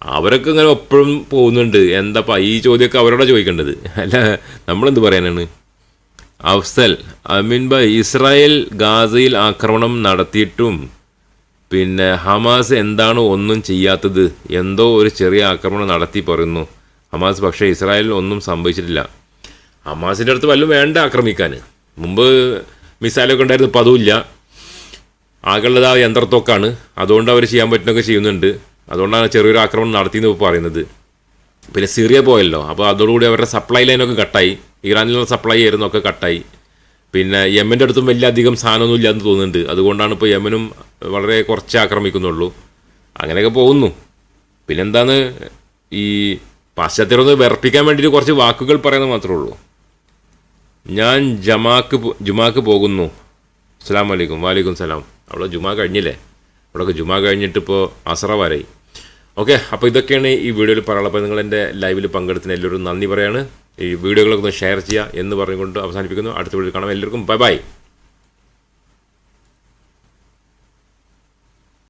അവരൊക്കെ ഇങ്ങനെ എപ്പോഴും പോകുന്നുണ്ട്. എന്താപ്പാ ഈ ചോദ്യമൊക്കെ അവരോടാ ചോദിക്കേണ്ടത്? അല്ല നമ്മളെന്ത് പറയാനാണ്? Afzal I mean by Israel ഗാസയിൽ ആക്രമണം നടത്തിയിട്ടും പിന്നെ ഹമാസ് എന്താണ് ഒന്നും ചെയ്യാത്തത്? എന്തോ ഒരു ചെറിയ ആക്രമണം നടത്തി പറയുന്നു. ഹമാസ് പക്ഷേ ഇസ്രായേലിൽ ഒന്നും സംഭവിച്ചിട്ടില്ല. ഹമാസിന്റെ അടുത്ത് വല്ലതും വേണ്ട ആക്രമിക്കാൻ മുമ്പ് മിസൈലൊക്കെ ഉണ്ടായിരുന്നു അപ്പോൾ അതുമില്ല ആകെയുള്ളത് ആ യന്ത്രത്തൊക്കാണ്. അതുകൊണ്ട് അവർ ചെയ്യാൻ പറ്റുന്നൊക്കെ ചെയ്യുന്നുണ്ട്. അതുകൊണ്ടാണ് ചെറിയൊരു ആക്രമണം നടത്തിയെന്ന് ഇപ്പോൾ പറയുന്നത്. പിന്നെ സിറിയ പോയല്ലോ. അപ്പോൾ അതോടുകൂടി അവരുടെ സപ്ലൈ ലൈനൊക്കെ കട്ടായി. ഇറാനിലുള്ള സപ്ലൈ ആയിരുന്നു ഒക്കെ കട്ടായി. പിന്നെ യമന്റെ അടുത്തും വലിയ അധികം സാധനമൊന്നും ഇല്ലാന്ന് തോന്നുന്നുണ്ട്. അതുകൊണ്ടാണ് ഇപ്പോൾ യമനും വളരെ കുറച്ച് ആക്രമിക്കുന്നുള്ളൂ. അങ്ങനെയൊക്കെ പോകുന്നു. പിന്നെന്താണ്? ഈ പാശ്ചാത്യരൊന്ന് വിറപ്പിക്കാൻ വേണ്ടിയിട്ട് കുറച്ച് വാക്കുകൾ പറയുന്നത് മാത്രമേ ഉള്ളൂ. ഞാൻ ജമാക്ക് ജുമാക്ക് പോകുന്നു. അസ്സാം വലൈക്കും വാലൈക്കും സലാം. അവിടെ ജുമാ കഴിഞ്ഞില്ലേ? അവിടെയൊക്കെ ജുമാ കഴിഞ്ഞിട്ട് ഇപ്പോൾ അസറ വരായി ഓക്കെ അപ്പോൾ ഇതൊക്കെയാണ് ഈ വീഡിയോയിൽ പറയാനുള്ളത്. അപ്പോൾ നിങ്ങൾ എന്റെ ലൈവിൽ പങ്കെടുത്തിന് എല്ലാവരും നന്ദി പറയാണ്. ഈ വീഡിയോകളൊക്കെ ഒന്ന് ഷെയർ ചെയ്യുക എന്ന് പറഞ്ഞുകൊണ്ട് അവസാനിപ്പിക്കുന്നു. അടുത്ത വീഡിയോ കാണാം. എല്ലാവർക്കും ബൈ ബൈ.